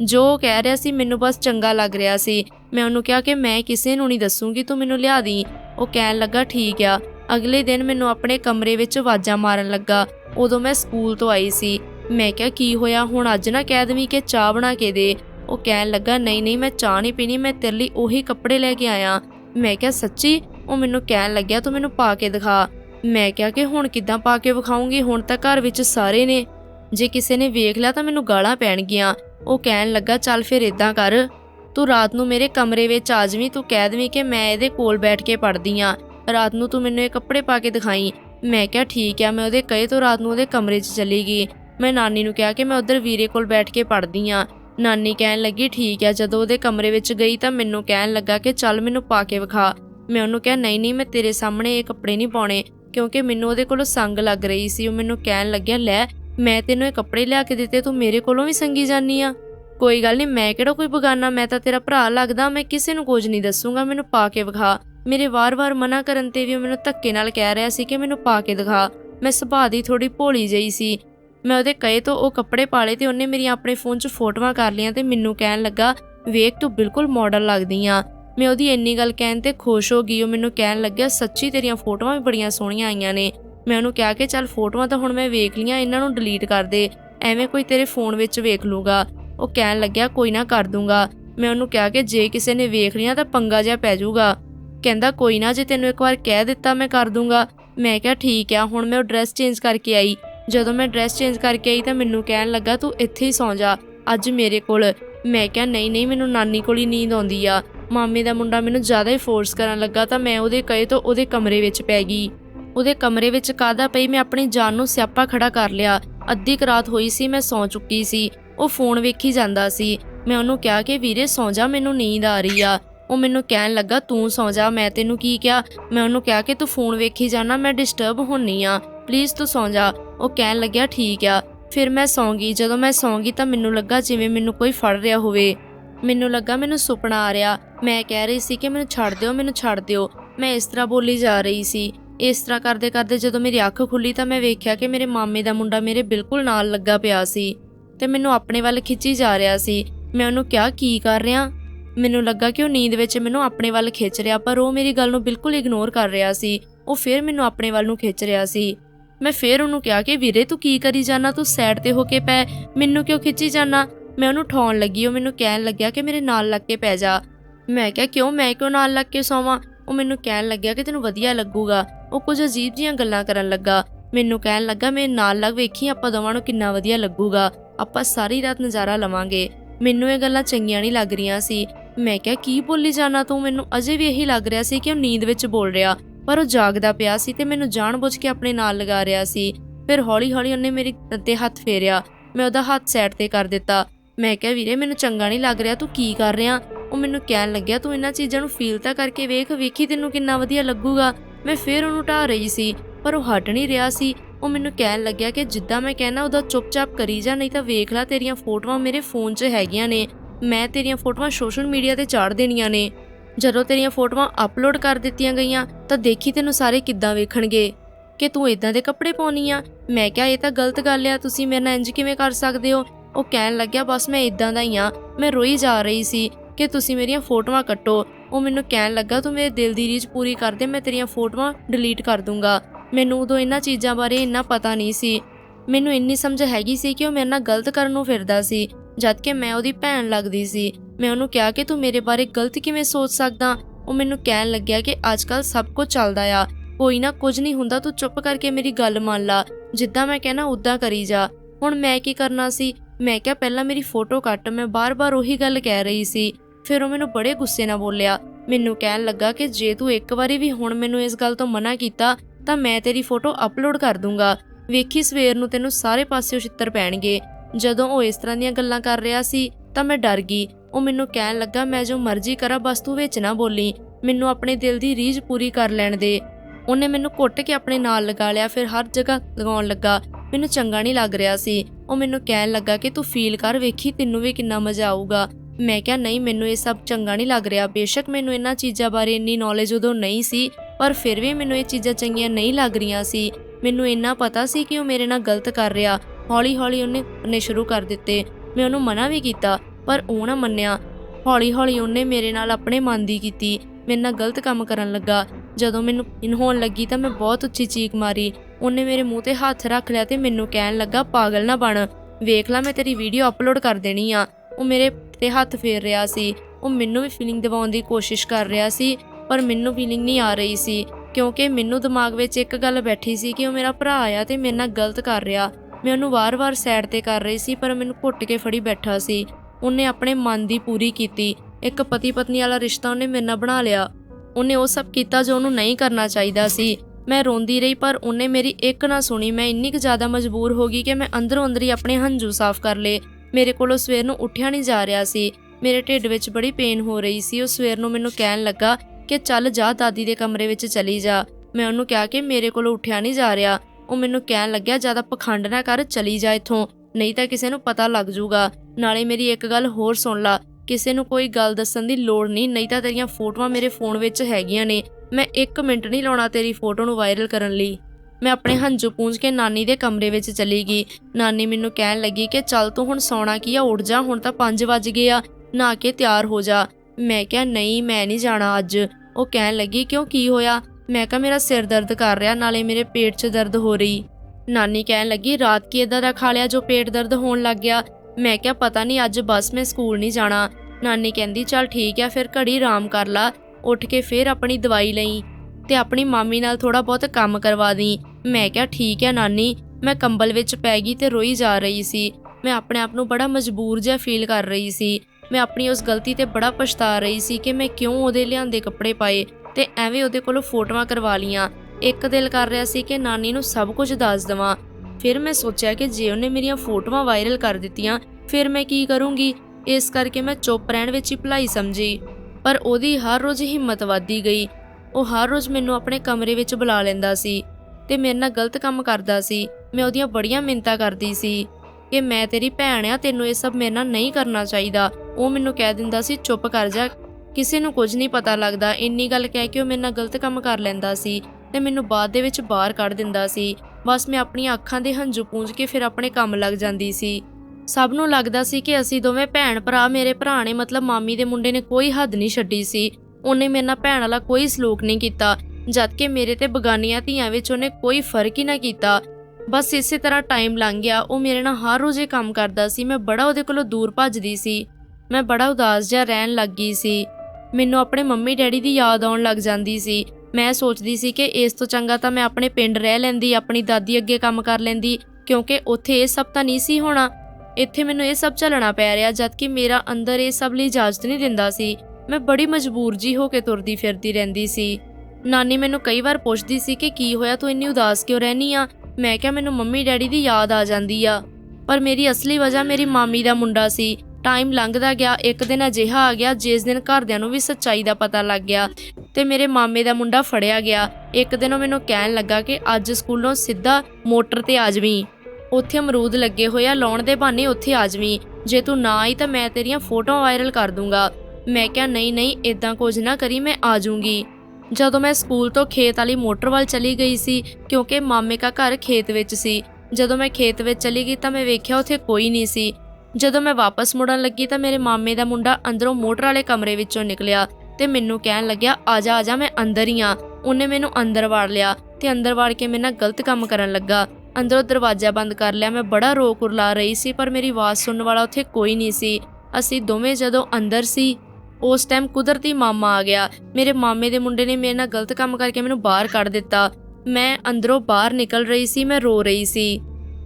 ਜੋ ਉਹ ਕਹਿ ਰਿਹਾ ਸੀ, ਮੈਨੂੰ ਬਸ ਚੰਗਾ ਲੱਗ ਰਿਹਾ ਸੀ। ਮੈਂ ਉਹਨੂੰ ਕਿਹਾ ਕਿ ਮੈਂ ਕਿਸੇ ਨੂੰ ਨਹੀਂ ਦੱਸੂਗੀ, ਤੂੰ ਮੈਨੂੰ ਲਿਆ ਦੀ। ਉਹ ਕਹਿਣ ਲੱਗਾ, ਠੀਕ ਆ। ਅਗਲੇ ਦਿਨ ਮੈਨੂੰ ਆਪਣੇ ਕਮਰੇ ਵਿੱਚ ਆਵਾਜ਼ਾਂ ਮਾਰਨ ਲੱਗਾ। ਉਦੋਂ ਮੈਂ ਸਕੂਲ ਤੋਂ ਆਈ ਸੀ। ਮੈਂ ਕਿਹਾ, ਕੀ ਹੋਇਆ? ਹੁਣ ਅੱਜ ਨਾ ਕਹਿ ਦੇਵੀਂ ਕਿ ਚਾਹ ਬਣਾ ਕੇ ਦੇ। ਉਹ ਕਹਿਣ ਲੱਗਾ, ਨਹੀਂ ਨਹੀਂ, ਮੈਂ ਚਾਹ ਨਹੀਂ ਪੀਣੀ, ਮੈਂ ਤੇਰੇ ਲਈ ਉਹੀ ਕੱਪੜੇ ਲੈ ਕੇ ਆਇਆ। ਮੈਂ ਕਿਹਾ, ਸੱਚੀ? ਉਹ ਮੈਨੂੰ ਕਹਿਣ ਲੱਗਿਆ, ਤੂੰ ਮੈਨੂੰ ਪਾ ਕੇ ਦਿਖਾ। ਮੈਂ ਕਿਹਾ ਕਿ ਹੁਣ ਕਿੱਦਾਂ ਪਾ ਕੇ ਵਿਖਾਉਂਗੀ? ਹੁਣ ਤਾਂ ਘਰ ਵਿੱਚ ਸਾਰੇ ਨੇ। ਜੇ ਕਿਸੇ ਨੇ ਵੇਖ ਲਿਆ ਤਾਂ ਮੈਨੂੰ ਗਾਲਾਂ ਪੈਣਗੀਆਂ। ਉਹ ਕਹਿਣ ਲੱਗਾ, ਚੱਲ ਫਿਰ ਇਦਾਂ ਕਰ। ਤੂੰ ਰਾਤ ਨੂੰ ਮੇਰੇ ਕਮਰੇ ਵਿੱਚ ਆ ਜਾਵੀਂ। ਤੂੰ ਕਹਿ ਦੇਵੀਂ ਕਿ ਮੈਂ ਇਹਦੇ ਕੋਲ ਬੈਠ ਕੇ ਪੜਦੀ ਆ। ਰਾਤ ਨੂੰ ਤੂੰ ਮੈਨੂੰ ਇਹ ਕੱਪੜੇ ਪਾ ਕੇ ਦਿਖਾਈ। ਮੈਂ ਕਿਹਾ, ਠੀਕ ਆ, ਮੈਂ ਉਹਦੇ ਕਹੇ ਤੋਂ ਰਾਤ ਨੂੰ ਉਹਦੇ ਕਮਰੇ 'ਚ ਚਲੀ ਗਈ। ਮੈਂ ਨਾਨੀ ਨੂੰ ਕਿਹਾ ਕਿ ਮੈਂ ਉਧਰ ਵੀਰੇ ਕੋਲ ਬੈਠ ਕੇ ਪੜ੍ਹਦੀ ਆ ਨਾਨੀ ਕਹਿਣ ਲੱਗੀ, ਠੀਕ ਆ ਜਦੋਂ ਉਹਦੇ ਕਮਰੇ ਵਿੱਚ ਗਈ ਤਾਂ ਮੈਨੂੰ ਕਹਿਣ ਲੱਗਾ ਕਿ ਚੱਲ ਮੈਨੂੰ ਪਾ ਕੇ ਵਿਖਾ। ਮੈਂ ਉਹਨੂੰ ਕਿਹਾ, ਨਹੀਂ ਨਹੀਂ, ਮੈਂ ਤੇਰੇ ਸਾਹਮਣੇ ਇਹ ਕੱਪੜੇ ਨਹੀਂ ਪਾਉਣੇ, ਕਿਉਂਕਿ ਮੈਨੂੰ ਉਹਦੇ ਕੋਲੋਂ ਸੰਗ ਲੱਗ ਰਹੀ ਸੀ। ਉਹ ਮੈਨੂੰ ਕਹਿਣ ਲੱਗਿਆ, ਲੈ, ਮੈਂ ਤੈਨੂੰ ਇਹ ਕੱਪੜੇ ਲਿਆ ਕੇ ਦਿੱਤੇ, ਤੂੰ ਮੇਰੇ ਕੋਲੋਂ ਵੀ ਸੰਗੀ ਜਾਨੀ ਆ। ਕੋਈ ਗੱਲ ਨਹੀਂ, ਮੈਂ ਕਿਹੜਾ ਕੋਈ ਬਗਾਨਾ? ਮੈਂ ਤਾਂ ਤੇਰਾ ਭਰਾ ਲੱਗਦਾ, ਮੈਂ ਕਿਸੇ ਨੂੰ ਕੁਝ ਨਹੀਂ ਦੱਸੂਗਾ, ਮੈਨੂੰ ਪਾ ਕੇ ਵਿਖਾ। ਮੇਰੇ ਵਾਰ-ਵਾਰ ਮਨਾ ਕਰਨ ਤੇ ਵੀ ਉਹ ਮੈਨੂੰ ਧੱਕੇ ਨਾਲ ਕਹਿ ਰਿਹਾ ਸੀ ਕਿ ਮੈਨੂੰ ਪਾ ਕੇ ਦਿਖਾ। ਮੈਂ ਸੁਭਾਅ ਦੀ ਥੋੜੀ ਭੋਲੀ ਜਿਹੀ ਸੀ। ਮੈਂ ਉਹਦੇ ਕਹੇ ਤੋਂ ਉਹ ਕੱਪੜੇ ਪਾਲੇ ਤੇ ਉਹਨੇ ਮੇਰੀਆਂ ਆਪਣੇ ਫੋਨ 'ਚ ਫੋਟੋਆਂ ਕਰ ਲਈਆਂ ਤੇ ਮੈਨੂੰ ਕਹਿਣ ਲੱਗਾ, ਵੇਖ ਤੂੰ ਬਿਲਕੁਲ ਮਾਡਲ ਲੱਗਦੀ ਆ। ਮੈਂ ਉਹਦੀ ਇੰਨੀ ਗੱਲ ਕਹਿਣ ਤੇ ਖੁਸ਼ ਹੋ ਗਈ, ਉਹ ਮੈਨੂੰ ਕਹਿਣ ਲੱਗਿਆ, ਸੱਚੀ ਤੇਰੀਆਂ ਫੋਟੋਆਂ ਵੀ ਬੜੀਆਂ ਸੋਹਣੀਆਂ ਆਈਆਂ ਨੇ। ਮੈਂ ਉਹਨੂੰ ਕਿਹਾ ਕਿ, ਚੱਲ ਫੋਟੋਆਂ ਤਾਂ ਹੁਣ ਮੈਂ ਵੇਖ ਲੀਆਂ ਇਹਨਾਂ ਨੂੰ ਡਿਲੀਟ ਕਰ ਦੇ, ਐਵੇਂ ਕੋਈ ਤੇਰੇ ਫੋਨ ਵਿੱਚ ਵੇਖ ਲੂਗਾ। ਉਹ ਕਹਿਣ ਲੱਗਿਆ, ਕੋਈ ਨਾ ਕਰ ਦੂੰਗਾ। ਮੈਂ ਉਹਨੂੰ ਕਿਹਾ ਕਿ, ਜੇ ਕਿਸੇ ਨੇ ਵੇਖ ਲਿਆ ਤਾਂ ਪੰਗਾ ਜਿਹਾ ਪੈ ਜਾਊਗਾ। ਕਹਿੰਦਾ, ਕੋਈ ਨਾ, ਜੇ ਤੈਨੂੰ ਇੱਕ ਵਾਰ ਕਹਿ ਦਿੱਤਾ ਮੈਂ ਕਰ ਦੂੰਗਾ। ਮੈਂ ਕਿਹਾ, ਠੀਕ ਆ, ਹੁਣ ਮੈਂ ਉਹ ਡਰੈਸ ਚੇਂਜ ਕਰਕੇ ਆਈ। ਜਦੋਂ ਮੈਂ ਡਰੈਸ ਚੇਂਜ ਕਰਕੇ ਆਈ ਤਾਂ ਮੈਨੂੰ ਕਹਿਣ ਲੱਗਾ, ਤੂੰ ਇੱਥੇ ਹੀ ਸੌਂ ਜਾ, ਅੱਜ ਮੇਰੇ ਕੋਲ। ਮੈਂ ਕਿਹਾ, ਨਹੀਂ ਨਹੀਂ, ਮੈਨੂੰ ਨਾਨੀ ਕੋਲ ਹੀ ਨੀਂਦ ਆਉਂਦੀ ਆ। ਮਾਮੇ ਦਾ ਮੁੰਡਾ ਮੈਨੂੰ ਜ਼ਿਆਦਾ ਹੀ ਫੋਰਸ ਕਰਨ ਲੱਗਾ ਤਾਂ ਮੈਂ ਉਹਦੇ ਕਹੇ ਤੋਂ ਉਹਦੇ ਕਮਰੇ ਵਿੱਚ ਪੈ ਗਈ। ਉਹਦੇ ਕਮਰੇ ਵਿੱਚ ਕਾਦਾ ਪਈ? ਮੈਂ ਆਪਣੀ ਜਾਨ ਨੂੰ ਸਿਆਪਾ ਖੜਾ ਕਰ ਲਿਆ। ਅੱਧੀ ਕੁ ਰਾਤ ਹੋਈ ਸੀ, ਮੈਂ ਸੌਂ ਚੁੱਕੀ ਸੀ। ਉਹ ਫੋਨ ਵੇਖੀ ਜਾਂਦਾ ਸੀ। ਮੈਂ ਉਹਨੂੰ ਕਿਹਾ ਕਿ, ਵੀਰੇ, ਸੌਂ ਜਾ, ਮੈਨੂੰ ਨੀਂਦ ਆ ਰਹੀ ਆ। ਉਹ ਮੈਨੂੰ ਕਹਿਣ ਲੱਗਾ, ਤੂੰ ਸੌਂ ਜਾ, ਮੈਂ ਤੈਨੂੰ ਕੀ ਕਿਹਾ? ਮੈਂ ਉਹਨੂੰ ਕਿਹਾ ਕਿ, ਤੂੰ ਫੋਨ ਵੇਖੀ ਜਾਣਾ, ਮੈਂ ਡਿਸਟਰਬ ਹੁੰਨੀ ਆ। ਪਲੀਜ਼ ਤੂੰ ਸੌਂ ਜਾ। ਉਹ ਕਹਿਣ ਲੱਗਿਆ, ਠੀਕ ਆ, ਫਿਰ ਮੈਂ ਸੌਂ ਗਈ ਜਦੋਂ ਮੈਂ ਸੌਂ ਗਈ ਤਾਂ ਮੈਨੂੰ ਲੱਗਾ ਜਿਵੇਂ ਮੈਨੂੰ ਕੋਈ ਫੜ ਰਿਹਾ ਹੋਵੇ। ਮੈਨੂੰ ਲੱਗਾ ਮੈਨੂੰ ਸੁਪਨਾ ਆ ਰਿਹਾ। ਮੈਂ ਕਹਿ ਰਹੀ ਸੀ ਕਿ ਮੈਨੂੰ ਛੱਡ ਦਿਓ, ਮੈਨੂੰ ਛੱਡ ਦਿਓ। ਮੈਂ ਇਸ ਤਰ੍ਹਾਂ ਬੋਲੀ ਜਾ ਰਹੀ ਸੀ। ਇਸ ਤਰ੍ਹਾਂ ਕਰਦੇ ਕਰਦੇ ਜਦੋਂ ਮੇਰੀ ਅੱਖ ਖੁੱਲੀ ਤਾਂ ਮੈਂ ਵੇਖਿਆ ਕਿ ਮੇਰੇ ਮਾਮੇ ਦਾ ਮੁੰਡਾ ਮੇਰੇ ਬਿਲਕੁਲ ਨਾਲ ਲੱਗਾ ਪਿਆ ਸੀ ਤੇ ਮੈਨੂੰ ਆਪਣੇ ਵੱਲ ਖਿੱਚੀ ਜਾ ਰਿਹਾ ਸੀ। ਮੈਂ ਉਹਨੂੰ ਕਿਹਾ, ਕੀ ਕਰ ਰਿਹਾ? ਮੈਨੂੰ ਲੱਗਾ ਕਿ ਉਹ ਨੀਂਦ ਵਿੱਚ ਮੈਨੂੰ ਆਪਣੇ ਵੱਲ ਖਿੱਚ ਰਿਹਾ, ਪਰ ਉਹ ਮੇਰੀ ਗੱਲ ਨੂੰ ਬਿਲਕੁਲ ਇਗਨੋਰ ਕਰ ਰਿਹਾ ਸੀ। ਉਹ ਫਿਰ ਮੈਨੂੰ ਆਪਣੇ ਵੱਲ ਨੂੰ ਖਿੱਚ ਰਿਹਾ ਸੀ। ਮੈਂ ਫਿਰ ਉਹਨੂੰ ਕਿਹਾ ਕਿ ਵੀਰੇ ਤੂੰ ਕੀ ਕਰੀ ਜਾਣਾ ਤੂੰ ਸਾਈਡ ਤੇ ਹੋ ਕੇ ਪੈ। ਮੈਨੂੰ ਕਿਉਂ ਖਿੱਚੀ ਜਾਣਾ ਮੈਂ ਉਹਨੂੰ ਠਾਉਣ ਲੱਗੀ, ਉਹ ਮੈਨੂੰ ਕਹਿਣ ਲੱਗਿਆ ਕਿ ਮੇਰੇ ਨਾਲ ਲੱਗ ਕੇ ਪੈ ਜਾ। ਮੈਂ ਕਿਹਾ, ਕਿਉਂ? ਮੈਂ ਕਿਉਂ ਨਾਲ ਲੱਗ ਕੇ ਸੌਵਾਂ? ਉਹ ਮੈਨੂੰ ਕਹਿਣ ਲੱਗਿਆ ਕਿ ਤੈਨੂੰ ਵਧੀਆ ਲੱਗੂਗਾ। ਉਹ ਕੁਝ ਅਜੀਬ ਜੀਆਂ ਗੱਲਾਂ ਕਰਨ ਲੱਗਾ। ਮੈਨੂੰ ਕਹਿਣ ਲੱਗਾ ਮੇਰੇ ਨਾਲ ਲੱਗ ਵੇਖੀ, ਆਪਾਂ ਦੋਵਾਂ ਨੂੰ ਕਿੰਨਾ ਵਧੀਆ ਲੱਗੂਗਾ। ਆਪਾਂ ਸਾਰੀ ਰਾਤ ਨਜ਼ਾਰਾ ਲਵਾਂਗੇ। ਮੈਨੂੰ ਇਹ ਗੱਲਾਂ ਚੰਗੀਆਂ ਨਹੀਂ ਲੱਗ ਰਹੀਆਂ ਸੀ। ਮੈਂ ਕਿਹਾ, ਕੀ ਬੋਲੀ ਜਾਣਾ ਤੂੰ? ਮੈਨੂੰ ਅਜੇ ਵੀ ਇਹੀ ਲੱਗ ਰਿਹਾ ਸੀ ਕਿ ਉਹ ਨੀਂਦ ਵਿੱਚ ਬੋਲ ਰਿਹਾ। ਪਰ ਉਹ ਜਾਗਦਾ ਪਿਆ ਸੀ ਤੇ ਮੈਨੂੰ ਜਾਣਬੁੱਝ ਕੇ ਆਪਣੇ ਨਾਲ ਲਗਾ ਰਿਹਾ ਸੀ। ਫਿਰ ਹੌਲੀ-ਹੌਲੀ ਉਹਨੇ ਮੇਰੇ ਤੇ ਹੱਥ ਫੇਰਿਆ। ਮੈਂ ਉਹਦਾ ਹੱਥ ਸਾਈਡ ਤੇ ਕਰ ਦਿੱਤਾ। ਮੈਂ ਕਿਹਾ, ਵੀਰੇ, ਮੈਨੂੰ ਚੰਗਾ ਨਹੀਂ ਲੱਗ ਰਿਹਾ। ਤੂੰ ਕੀ ਕਰ ਰਿਹਾ? ਉਹ ਮੈਨੂੰ ਕਹਿਣ ਲੱਗਿਆ, ਤੂੰ ਇਹਨਾਂ ਚੀਜ਼ਾਂ ਨੂੰ ਫੀਲ ਤਾਂ ਕਰਕੇ ਵੇਖ। ਵੇਖੀ ਤੈਨੂੰ ਕਿੰਨਾ ਵਧੀਆ ਲੱਗੂਗਾ। ਮੈਂ ਫਿਰ ਉਹਨੂੰ ਢਾ ਰਹੀ ਸੀ, ਪਰ ਉਹ ਹਟ ਨਹੀਂ ਰਿਹਾ ਸੀ। ਉਹ ਮੈਨੂੰ ਕਹਿਣ ਲੱਗਿਆ ਕਿ ਜਿੱਦਾਂ ਮੈਂ ਕਹਿਣਾ, ਉਹਦਾ ਚੁੱਪਚਾਪ ਕਰੀ ਜਾ, ਨਹੀਂ ਤਾਂ ਵੇਖ ਲੈ, ਤੇਰੀਆਂ ਫੋਟੋਆਂ ਮੇਰੇ ਫੋਨ 'ਚ ਹੈਗੀਆਂ ਨੇ। ਮੈਂ ਤੇਰੀਆਂ ਫੋਟੋਆਂ ਸੋਸ਼ਲ ਮੀਡੀਆ ਤੇ ਚਾੜ ਦੇਣੀਆਂ ਨੇ। ਜਦੋਂ ਤੇਰੀਆਂ ਫੋਟੋਆਂ ਅਪਲੋਡ ਕਰ ਦਿੱਤੀਆਂ ਗਈਆਂ, ਤਾਂ ਦੇਖੀ ਤੈਨੂੰ ਸਾਰੇ ਕਿੱਦਾਂ ਵੇਖਣਗੇ? ਕਿ ਤੂੰ ਇਦਾਂ ਦੇ ਕੱਪੜੇ ਪਾਉਣੀ ਆ? ਮੈਂ ਕਿਹਾ, ਇਹ ਤਾਂ ਗਲਤ ਗੱਲ ਆ, ਤੁਸੀਂ ਮੇਰੇ ਨਾਲ ਇੰਜ ਕਿਵੇਂ ਕਰ ਸਕਦੇ ਹੋ? ਉਹ ਕਹਿਣ ਲੱਗਿਆ, ਬਸ ਮੈਂ ਇਦਾਂ ਦਾ ਹੀ ਆ, ਮੈਂ ਰੋਈ ਜਾ ਰਹੀ ਸੀ ਕਿ ਤੁਸੀਂ ਮੇਰੀਆਂ ਫੋਟੋਆਂ ਕੱਟੋ। ਉਹ ਮੈਨੂੰ ਕਹਿਣ ਲੱਗਾ, ਤੂੰ ਮੇਰੇ ਦਿਲ ਦੀ ਰੀਝ ਪੂਰੀ ਕਰ ਦੇ, ਮੈਂ ਤੇਰੀਆਂ ਫੋਟੋਆਂ ਡਿਲੀਟ ਕਰ ਦੂੰਗਾ। ਮੈਨੂੰ ਉਦੋਂ ਇਹਨਾਂ ਚੀਜ਼ਾਂ ਬਾਰੇ ਇੰਨਾ ਪਤਾ ਨਹੀਂ ਸੀ। ਮੈਨੂੰ ਇੰਨੀ ਸਮਝ ਹੈਗੀ ਸੀ ਕਿ ਉਹ ਮੇਰੇ ਨਾਲ ਗਲਤ ਕਰਨ ਨੂੰ ਫਿਰਦਾ ਸੀ, ਜਦ ਕਿ ਮੈਂ ਉਹਦੀ ਭੈਣ ਲੱਗਦੀ ਸੀ। ਮੈਂ ਉਹਨੂੰ ਕਿਹਾ ਕਿ ਤੂੰ ਮੇਰੇ ਬਾਰੇ ਗਲਤ ਕਿਵੇਂ ਸੋਚ ਸਕਦਾ? ਉਹ ਮੈਨੂੰ ਕਹਿਣ ਲੱਗਿਆ ਕਿ ਅੱਜਕੱਲ ਸਭ ਕੁਝ ਚੱਲਦਾ ਆ। ਕੋਈ ਨਾ ਕੁਝ ਨਹੀਂ ਹੁੰਦਾ, ਤੂੰ ਚੁੱਪ ਕਰਕੇ ਮੇਰੀ ਗੱਲ ਮੰਨ ਲਾ। ਜਿੱਦਾਂ ਮੈਂ ਕਹਿਣਾ ਉਦਾਂ ਕਰੀ ਜਾ। ਹੁਣ ਮੈਂ ਕੀ ਕਰਨਾ ਸੀ? ਮੈਂ ਕਿਹਾ, ਪਹਿਲਾਂ ਮੇਰੀ ਫੋਟੋ ਕੱਟ। ਮੈਂ ਬਾਰ-ਬਾਰ ਉਹੀ ਗੱਲ ਕਹਿ ਰਹੀ ਸੀ। ਫਿਰ ਉਹ ਮੈਨੂੰ ਬੜੇ ਗੁੱਸੇ ਨਾਲ ਬੋਲਿਆ। ਮੈਨੂੰ ਕਹਿਣ ਲੱਗਾ ਕਿ ਜੇ ਤੂੰ ਇੱਕ ਵਾਰੀ ਵੀ ਹੁਣ ਮੈਨੂੰ ਇਸ ਗੱਲ ਤੋਂ ਮਨਾ ਕੀਤਾ, ਤਾਂ ਮੈਂ ਤੇਰੀ ਫੋਟੋ ਅਪਲੋਡ ਕਰ ਦੂੰਗਾ। ਵੇਖੀ ਸਵੇਰ ਨੂੰ ਤੈਨੂੰ ਸਾਰੇ ਪਾਸਿਓਂ ਛਿੱਤਰ ਪੈਣਗੇ। ਜਦੋਂ ਉਹ ਇਸ ਤਰ੍ਹਾਂ ਦੀਆਂ ਗੱਲਾਂ ਕਰ ਰਿਹਾ ਸੀ, ਤਾਂ ਮੈਂ ਡਰ ਗਈ। ਉਹ ਮੈਨੂੰ ਕਹਿਣ ਲੱਗਾ, ਮੈਂ ਜੋ ਮਰਜ਼ੀ ਕਰਾਂ, ਬਸ ਤੂੰ ਵਿੱਚ ਨਾ ਬੋਲੀ। ਮੈਨੂੰ ਆਪਣੇ ਦਿਲ ਦੀ ਰੀਝ ਪੂਰੀ ਕਰ ਲੈਣ ਦੇ। ਉਹਨੇ ਮੈਨੂੰ ਘੁੱਟ ਕੇ ਆਪਣੇ ਨਾਲ ਲਗਾ ਲਿਆ, ਫਿਰ ਹਰ ਜਗ੍ਹਾ ਲਗਾਉਣ ਲੱਗਾ। ਮੈਨੂੰ ਚੰਗਾ ਨਹੀਂ ਲੱਗ ਰਿਹਾ ਸੀ। ਉਹ ਮੈਨੂੰ ਕਹਿਣ ਲੱਗਾ ਕਿ ਤੂੰ ਫੀਲ ਕਰ, ਵੇਖੀ ਤੈਨੂੰ ਵੀ ਕਿੰਨਾ ਮਜ਼ਾ ਆਊਗਾ। ਮੈਂ ਕਿਹਾ, ਨਹੀਂ, ਮੈਨੂੰ ਇਹ ਸਭ ਚੰਗਾ ਨਹੀਂ ਲੱਗ ਰਿਹਾ। ਬੇਸ਼ੱਕ ਮੈਨੂੰ ਇਹਨਾਂ ਚੀਜ਼ਾਂ ਬਾਰੇ ਇੰਨੀ ਨੌਲੇਜ ਉਦੋਂ ਨਹੀਂ ਸੀ, ਪਰ ਫਿਰ ਵੀ ਮੈਨੂੰ ਇਹ ਚੀਜ਼ਾਂ ਚੰਗੀਆਂ ਨਹੀਂ ਲੱਗ ਰਹੀਆਂ ਸੀ। ਮੈਨੂੰ ਇੰਨਾ ਪਤਾ ਸੀ ਕਿ ਉਹ ਮੇਰੇ ਨਾਲ ਗਲਤ ਕਰ ਰਿਹਾ। ਹੌਲੀ-ਹੌਲੀ ਉਹਨੇ ਨੇ ਸ਼ੁਰੂ ਕਰ ਦਿੱਤੇ। ਮੈਂ ਉਹਨੂੰ ਮਨਾ ਵੀ ਕੀਤਾ। ਪਰ ਉਹ ਨਾ ਮੰਨਿਆ। ਹੌਲੀ-ਹੌਲੀ ਉਹਨੇ ਮੇਰੇ ਨਾਲ ਆਪਣੇ ਮਨ ਦੀ ਕੀਤੀ। ਮੇਰੇ ਨਾਲ ਗਲਤ ਕੰਮ ਕਰਨ ਲੱਗਾ। ਜਦੋਂ ਮੈਨੂੰ ਇਨ ਹੋਣ ਲੱਗੀ ਤਾਂ ਮੈਂ ਬਹੁਤ ਉੱਚੀ ਚੀਕ ਮਾਰੀ। ਉਹਨੇ ਮੇਰੇ ਮੂੰਹ ਤੇ ਹੱਥ ਰੱਖ ਲਿਆ ਤੇ ਮੈਨੂੰ ਕਹਿਣ ਲੱਗਾ, ਪਾਗਲ ਨਾ ਬਣ। ਵੇਖ ਲੈ, ਮੈਂ ਤੇਰੀ ਵੀਡੀਓ ਅਪਲੋਡ ਕਰ ਦੇਣੀ ਆ। ਉਹ ਮੇਰੇ ਤੇ ਹੱਥ ਫੇਰ ਰਿਹਾ ਸੀ। ਉਹ ਮੈਨੂੰ ਵੀ ਫੀਲਿੰਗ ਦਿਵਾਉਣ ਦੀ ਕੋਸ਼ਿਸ਼ ਕਰ ਰਿਹਾ ਸੀ, ਪਰ ਮੈਨੂੰ ਫੀਲਿੰਗ ਨਹੀਂ ਆ ਰਹੀ ਸੀ। ਕਿਉਂਕਿ ਮੈਨੂੰ ਦਿਮਾਗ ਵਿੱਚ ਇੱਕ ਗੱਲ ਬੈਠੀ ਸੀ ਕਿ ਉਹ ਮੇਰਾ ਭਰਾ ਆ ਤੇ ਮੇਰੇ ਨਾਲ ਗਲਤ ਕਰ ਰਿਹਾ। ਮੈਂ ਉਹਨੂੰ ਵਾਰ-ਵਾਰ ਸਾਈਡ ਤੇ ਕਰ ਰਹੀ ਸੀ, ਪਰ ਮੈਨੂੰ ਘੁੱਟ ਕੇ ਫੜੀ ਬੈਠਾ ਸੀ। ਉਹਨੇ ਆਪਣੇ ਮਨ ਦੀ ਪੂਰੀ ਕੀਤੀ। ਇੱਕ ਪਤੀ ਪਤਨੀ ਵਾਲਾ ਰਿਸ਼ਤਾ ਉਹਨੇ ਮੇਰੇ ਨਾਲ ਬਣਾ ਲਿਆ। ਉਹਨੇ ਉਹ ਸਭ ਕੀਤਾ ਜੋ ਉਹਨੂੰ ਨਹੀਂ ਕਰਨਾ ਚਾਹੀਦਾ ਸੀ। ਮੈਂ ਰੋਂਦੀ ਰਹੀ, ਪਰ ਉਹਨੇ ਮੇਰੀ ਇੱਕ ਨਾ ਸੁਣੀ। ਮੈਂ ਇੰਨੀ ਕੁ ਜ਼ਿਆਦਾ ਮਜਬੂਰ ਹੋ ਗਈ ਕਿ ਮੈਂ ਅੰਦਰੋਂ ਅੰਦਰ ਹੀ ਆਪਣੇ ਹੰਝੂ ਸਾਫ਼ ਕਰ ਲਏ। ਮੇਰੇ ਕੋਲੋਂ ਸਵੇਰ ਨੂੰ ਉੱਠਿਆ ਨਹੀਂ ਜਾ ਰਿਹਾ ਸੀ। ਮੇਰੇ ਢਿੱਡ ਵਿੱਚ ਬੜੀ ਪੇਨ ਹੋ ਰਹੀ ਸੀ। ਉਹ ਸਵੇਰ ਨੂੰ ਮੈਨੂੰ ਕਹਿਣ ਲੱਗਾ ਕਿ ਚੱਲ ਜਾ ਦਾਦੀ ਦੇ ਕਮਰੇ ਵਿੱਚ ਚਲੀ ਜਾ। ਮੈਂ ਉਹਨੂੰ ਕਿਹਾ ਕਿ ਮੇਰੇ ਕੋਲੋਂ ਉੱਠਿਆ ਨਹੀਂ ਜਾ ਰਿਹਾ। ਉਹ ਮੈਨੂੰ ਕਹਿਣ ਲੱਗਿਆ, ਜ਼ਿਆਦਾ ਪਖੰਡ ਨਾ ਕਰ, ਚਲੀ ਜਾ ਇੱਥੋਂ। ਨਹੀਂ ਤਾਂ ਕਿਸੇ ਨੂੰ ਪਤਾ ਲੱਗ ਜਾਊਗਾ ਨਾਲੇ ਮੇਰੀ ਇੱਕ ਗੱਲ ਹੋਰ ਸੁਣ ਲਾ। ਕਿਸੇ ਨੂੰ ਕੋਈ ਗੱਲ ਦੱਸਣ ਦੀ ਲੋੜ ਨਹੀਂ ਨਹੀਂ ਤਾਂ ਤੇਰੀਆਂ ਫੋਟੋਆਂ ਮੇਰੇ ਫੋਨ ਵਿੱਚ ਹੈਗੀਆਂ ਨੇ। ਮੈਂ 1 ਮਿੰਟ ਨਹੀਂ ਲਾਉਣਾ ਤੇਰੀ ਫੋਟੋ ਨੂੰ ਵਾਇਰਲ ਕਰਨ ਲਈ। ਮੈਂ ਆਪਣੇ ਹੰਝੂ ਪੂੰਝ ਕੇ ਨਾਨੀ ਦੇ ਕਮਰੇ ਵਿੱਚ ਚਲੀ ਗਈ। ਨਾਨੀ ਮੈਨੂੰ ਕਹਿਣ ਲੱਗੀ ਕਿ ਚੱਲ ਤੂੰ ਹੁਣ ਸੌਣਾ ਕੀ ਆ? ਉੱਠ ਜਾ, ਹੁਣ ਤਾਂ 5 ਵੱਜ ਗਏ ਆ। ਨਾ ਕੇ ਤਿਆਰ ਹੋ ਜਾ। ਮੈਂ ਕਿਹਾ, ਨਹੀਂ, ਮੈਂ ਨਹੀਂ ਜਾਣਾ ਅੱਜ। ਉਹ ਕਹਿਣ ਲੱਗੀ, ਕਿਉਂ ਕੀ ਹੋਇਆ? ਮੈਂ ਕਿਹਾ, ਮੇਰਾ ਸਿਰ ਦਰਦ ਕਰ ਰਿਹਾ, ਨਾਲੇ ਮੇਰੇ ਪੇਟ 'ਚ ਦਰਦ ਹੋ ਰਹੀ। ਨਾਨੀ ਕਹਿਣ ਲੱਗੀ, ਰਾਤ ਕੀ ਇਦਾਂ ਦਾ ਖਾ ਲਿਆ ਜੋ ਪੇਟ ਦਰਦ ਹੋਣ ਲੱਗ ਗਿਆ? ਮੈਂ ਕਿਹਾ, ਪਤਾ ਨਹੀਂ, ਅੱਜ ਬਸ ਮੈਂ ਸਕੂਲ ਨਹੀਂ ਜਾਣਾ। ਨਾਨੀ ਕਹਿੰਦੀ, ਚੱਲ ਠੀਕ ਆ, ਫਿਰ ਘੜੀ ਆਰਾਮ ਕਰ ਲਾ। ਉੱਠ ਕੇ ਫਿਰ ਆਪਣੀ ਦਵਾਈ ਲਈ ਤੇ ਆਪਣੀ ਮਾਮੀ ਨਾਲ ਥੋੜਾ ਬਹੁਤ ਕੰਮ ਕਰਵਾ ਦੀ। ਮੈਂ ਕਿਹਾ, ਠੀਕ ਹੈ ਨਾਨੀ, ਮੈਂ ਕੰਬਲ ਵਿੱਚ ਪੈ ਗਈ ਤੇ ਰੋਈ ਜਾ ਰਹੀ ਸੀ। ਮੈਂ ਆਪਣੇ ਆਪ ਨੂੰ ਬੜਾ ਮਜਬੂਰ ਜਿਹਾ ਫੀਲ ਕਰ ਰਹੀ ਸੀ। ਮੈਂ ਆਪਣੀ ਉਸ ਗਲਤੀ ਤੇ ਬੜਾ ਪਛਤਾ ਰਹੀ ਸੀ ਕਿ ਮੈਂ ਕਿਉਂ ਉਹਦੇ ਲਿਆਂਦੇ ਕੱਪੜੇ ਪਾਏ ਤੇ ਐਵੇਂ ਉਹਦੇ ਕੋਲੋਂ ਫੋਟੋਆਂ ਕਰਵਾ ਲੀਆਂ ਇੱਕ ਦਿਲ ਕਰ ਰਿਹਾ ਸੀ ਕਿ ਨਾਨੀ ਨੂੰ ਸਭ ਕੁਝ ਦੱਸ ਦਵਾਂ। ਫਿਰ ਮੈਂ ਸੋਚਿਆ ਕਿ ਜੇ ਉਹਨੇ ਮੇਰੀਆਂ ਫੋਟੋਆਂ ਵਾਇਰਲ ਕਰ ਦਿੱਤੀਆਂ, ਫਿਰ ਮੈਂ ਕੀ ਕਰੂੰਗੀ? ਇਸ ਕਰਕੇ ਮੈਂ ਚੁੱਪ ਰਹਿਣ ਵਿੱਚ ਹੀ ਭਲਾਈ ਸਮਝੀ। ਪਰ ਉਹਦੀ ਹਰ ਰੋਜ਼ ਹਿੰਮਤ ਵੱਧਦੀ ਗਈ। ਉਹ ਹਰ ਰੋਜ਼ ਮੈਨੂੰ ਆਪਣੇ ਕਮਰੇ ਵਿੱਚ ਬੁਲਾ ਲੈਂਦਾ ਸੀ ਤੇ ਮੇਰੇ ਨਾਲ ਗਲਤ ਕੰਮ ਕਰਦਾ ਸੀ। ਮੈਂ ਉਹਦੀਆਂ ਬੜੀਆਂ ਮਿੰਨਤਾਂ ਕਰਦੀ ਸੀ ਕਿ ਮੈਂ ਤੇਰੀ ਭੈਣ ਆ, ਤੈਨੂੰ ਇਹ ਸਭ ਮੇਰੇ ਨਾਲ ਨਹੀਂ ਕਰਨਾ ਚਾਹੀਦਾ। ਉਹ ਮੈਨੂੰ ਕਹਿ ਦਿੰਦਾ ਸੀ, ਚੁੱਪ ਕਰ ਜਾ। ਕਿਸੇ ਨੂੰ ਕੁਝ ਨਹੀਂ ਪਤਾ ਲੱਗਦਾ। ਇੰਨੀ ਗੱਲ ਕਹਿ ਕੇ ਉਹ ਮੇਰੇ ਨਾਲ ਗਲਤ ਕੰਮ ਕਰ ਲੈਂਦਾ ਸੀ। ਤੇ ਮੈਨੂੰ ਬਾਅਦ ਦੇ ਵਿੱਚ ਬਾਹਰ ਕੱਢ ਦਿੰਦਾ ਸੀ। ਬਸ ਮੈਂ ਆਪਣੀਆਂ ਅੱਖਾਂ ਦੇ ਹੰਝੂ ਪੂੰਝ ਕੇ ਫਿਰ ਆਪਣੇ ਕੰਮ ਲੱਗ ਜਾਂਦੀ ਸੀ। ਸਭ ਨੂੰ ਲੱਗਦਾ ਸੀ ਕਿ ਅਸੀਂ ਦੋਵੇਂ ਭੈਣ ਭਰਾ ਮੇਰੇ ਭਰਾ ਨੇ ਮਤਲਬ ਮਾਮੀ ਦੇ ਮੁੰਡੇ ਨੇ ਕੋਈ ਹੱਦ ਨਹੀਂ ਛੱਡੀ ਸੀ। ਉਹਨੇ ਮੇਰੇ ਨਾਲ ਭੈਣ ਵਾਲਾ ਕੋਈ ਸਲੂਕ ਨਹੀਂ ਕੀਤਾ, ਜਦ ਕਿ ਮੇਰੇ ਤੇ ਬਗਾਨੀਆਂ ਧੀਆਂ ਵਿੱਚ ਉਹਨੇ ਕੋਈ ਫ਼ਰਕ ਹੀ ਨਾ ਕੀਤਾ। ਬਸ ਇਸੇ ਤਰ੍ਹਾਂ ਟਾਈਮ ਲੰਘ ਗਿਆ, ਉਹ ਮੇਰੇ ਨਾਲ ਹਰ ਰੋਜ਼ ਇਹ ਕੰਮ ਕਰਦਾ ਸੀ। ਮੈਂ ਬੜਾ ਉਹਦੇ ਕੋਲੋਂ ਦੂਰ ਭੱਜਦੀ ਸੀ। ਮੈਂ ਬੜਾ ਉਦਾਸ ਜਿਹਾ ਰਹਿਣ ਲੱਗ ਗਈ ਸੀ। ਮੈਨੂੰ ਆਪਣੇ ਮੰਮੀ ਡੈਡੀ ਦੀ ਯਾਦ ਆਉਣ ਲੱਗ ਜਾਂਦੀ ਸੀ। ਮੈਂ ਸੋਚਦੀ ਸੀ ਕਿ ਇਸ ਤੋਂ ਚੰਗਾ ਤਾਂ ਮੈਂ ਆਪਣੇ ਪਿੰਡ ਰਹਿ ਲੈਂਦੀ, ਆਪਣੀ ਦਾਦੀ ਅੱਗੇ ਕੰਮ ਕਰ ਲੈਂਦੀ, ਕਿਉਂਕਿ ਉੱਥੇ ਇਹ ਸਭ ਤਾਂ ਨਹੀਂ ਸੀ ਹੋਣਾ। ਇੱਥੇ ਮੈਨੂੰ ਇਹ ਸਭ ਝੱਲਣਾ ਪੈ ਰਿਹਾ, ਜਦਕਿ ਮੇਰਾ ਅੰਦਰ ਇਹ ਸਭ ਲਈ ਇਜਾਜ਼ਤ ਨਹੀਂ ਦਿੰਦਾ ਸੀ। ਮੈਂ ਬੜੀ ਮਜਬੂਰ ਜੀ ਹੋ ਕੇ ਤੁਰਦੀ ਫਿਰਦੀ ਰਹਿੰਦੀ ਸੀ। ਨਾਨੀ ਮੈਨੂੰ ਕਈ ਵਾਰ ਪੁੱਛਦੀ ਸੀ ਕਿ ਕੀ ਹੋਇਆ, ਤੂੰ ਇੰਨੀ ਉਦਾਸ ਕਿਉਂ ਰਹਿਨੀ ਆ? ਮੈਂ ਕਿਹਾ ਮੈਨੂੰ ਮੰਮੀ ਡੈਡੀ ਦੀ ਯਾਦ ਆ ਜਾਂਦੀ ਆ। ਪਰ ਮੇਰੀ ਅਸਲੀ ਵਜ੍ਹਾ ਮੇਰੀ ਮਾਮੀ ਦਾ ਮੁੰਡਾ ਸੀ। ਟਾਈਮ ਲੰਘਦਾ ਗਿਆ, ਇੱਕ ਦਿਨ ਅਜਿਹਾ ਆ ਗਿਆ ਜਿਸ ਦਿਨ ਘਰਦਿਆਂ ਨੂੰ ਵੀ ਸੱਚਾਈ ਦਾ ਪਤਾ ਲੱਗ ਗਿਆ ਤੇ ਮੇਰੇ ਮਾਮੇ ਦਾ ਮੁੰਡਾ ਫੜਿਆ ਗਿਆ। ਇੱਕ ਦਿਨ ਉਹ ਮੈਨੂੰ ਕਹਿਣ ਲੱਗਾ ਕਿ ਅੱਜ ਸਕੂਲੋਂ ਸਿੱਧਾ ਮੋਟਰ ਤੇ ਆ ਜਾਵੀਂ। ਉੱਥੇ ਅਮਰੂਦ ਲੱਗੇ ਹੋਏ ਆ, ਲਾਉਣ ਦੇ ਬਹਾਨੇ ਉੱਥੇ ਆ ਜਾਵੀਂ। ਜੇ ਤੂੰ ਨਾ ਆਈ ਤਾਂ ਮੈਂ ਤੇਰੀਆਂ ਫੋਟੋਆਂ ਵਾਇਰਲ ਕਰ ਦੂੰਗਾ। ਮੈਂ ਕਿਹਾ, ਨਹੀਂ ਨਹੀਂ ਇਦਾਂ ਕੁਝ ਨਾ ਕਰੀ, ਮੈਂ ਆ ਜਾਊਂਗੀ ਜਦੋਂ ਮੈਂ ਸਕੂਲ ਤੋਂ ਖੇਤ ਵਾਲੀ ਮੋਟਰ ਵੱਲ ਚਲੀ ਗਈ ਸੀ, ਕਿਉਂਕਿ ਮਾਮੇ ਦਾ ਘਰ ਖੇਤ ਵਿੱਚ ਸੀ। ਜਦੋਂ ਮੈਂ ਖੇਤ ਵਿੱਚ ਚਲੀ ਗਈ ਤਾਂ ਮੈਂ ਵੇਖਿਆ ਉੱਥੇ ਕੋਈ ਨਹੀਂ ਸੀ। ਜਦੋਂ ਮੈਂ ਵਾਪਸ ਮੁੜਨ ਲੱਗੀ ਤਾਂ ਮੇਰੇ ਮਾਮੇ ਦਾ ਮੁੰਡਾ ਅੰਦਰੋਂ ਮੋਟਰ ਵਾਲੇ ਕਮਰੇ ਵਿੱਚੋਂ ਨਿਕਲਿਆ ਤੇ ਮੈਨੂੰ ਕਹਿਣ ਲੱਗਿਆ, ਆ ਜਾ ਆ ਜਾ, ਮੈਂ ਅੰਦਰ ਹੀ ਆ। ਉਹਨੇ ਮੈਨੂੰ ਅੰਦਰ ਵਾੜ ਲਿਆ ਤੇ ਅੰਦਰ ਵਾੜ ਕੇ ਮੇਰੇ ਨਾਲ ਗਲਤ ਕੰਮ ਕਰਨ ਲੱਗਾ। ਅੰਦਰੋਂ ਦਰਵਾਜ਼ਾ ਬੰਦ ਕਰ ਲਿਆ। ਮੈਂ ਬੜਾ ਰੋ ਕੁਰਲਾ ਰਹੀ ਸੀ, ਪਰ ਮੇਰੀ ਆਵਾਜ਼ ਸੁਣਨ ਵਾਲਾ ਉੱਥੇ ਕੋਈ ਨਹੀਂ ਸੀ। ਅਸੀਂ ਦੋਵੇਂ ਜਦੋਂ ਅੰਦਰ ਸੀ, ਉਸ ਟਾਈਮ ਕੁਦਰਤੀ ਮਾਮਾ ਆ ਗਿਆ। ਮੇਰੇ ਮਾਮੇ ਦੇ ਮੁੰਡੇ ਨੇ ਮੇਰੇ ਨਾਲ ਗਲਤ ਕੰਮ ਕਰਕੇ ਮੈਨੂੰ ਬਾਹਰ ਕੱਢ ਦਿੱਤਾ। ਮੈਂ ਅੰਦਰੋਂ ਬਾਹਰ ਨਿਕਲ ਰਹੀ ਸੀ, ਮੈਂ ਰੋ ਰਹੀ ਸੀ।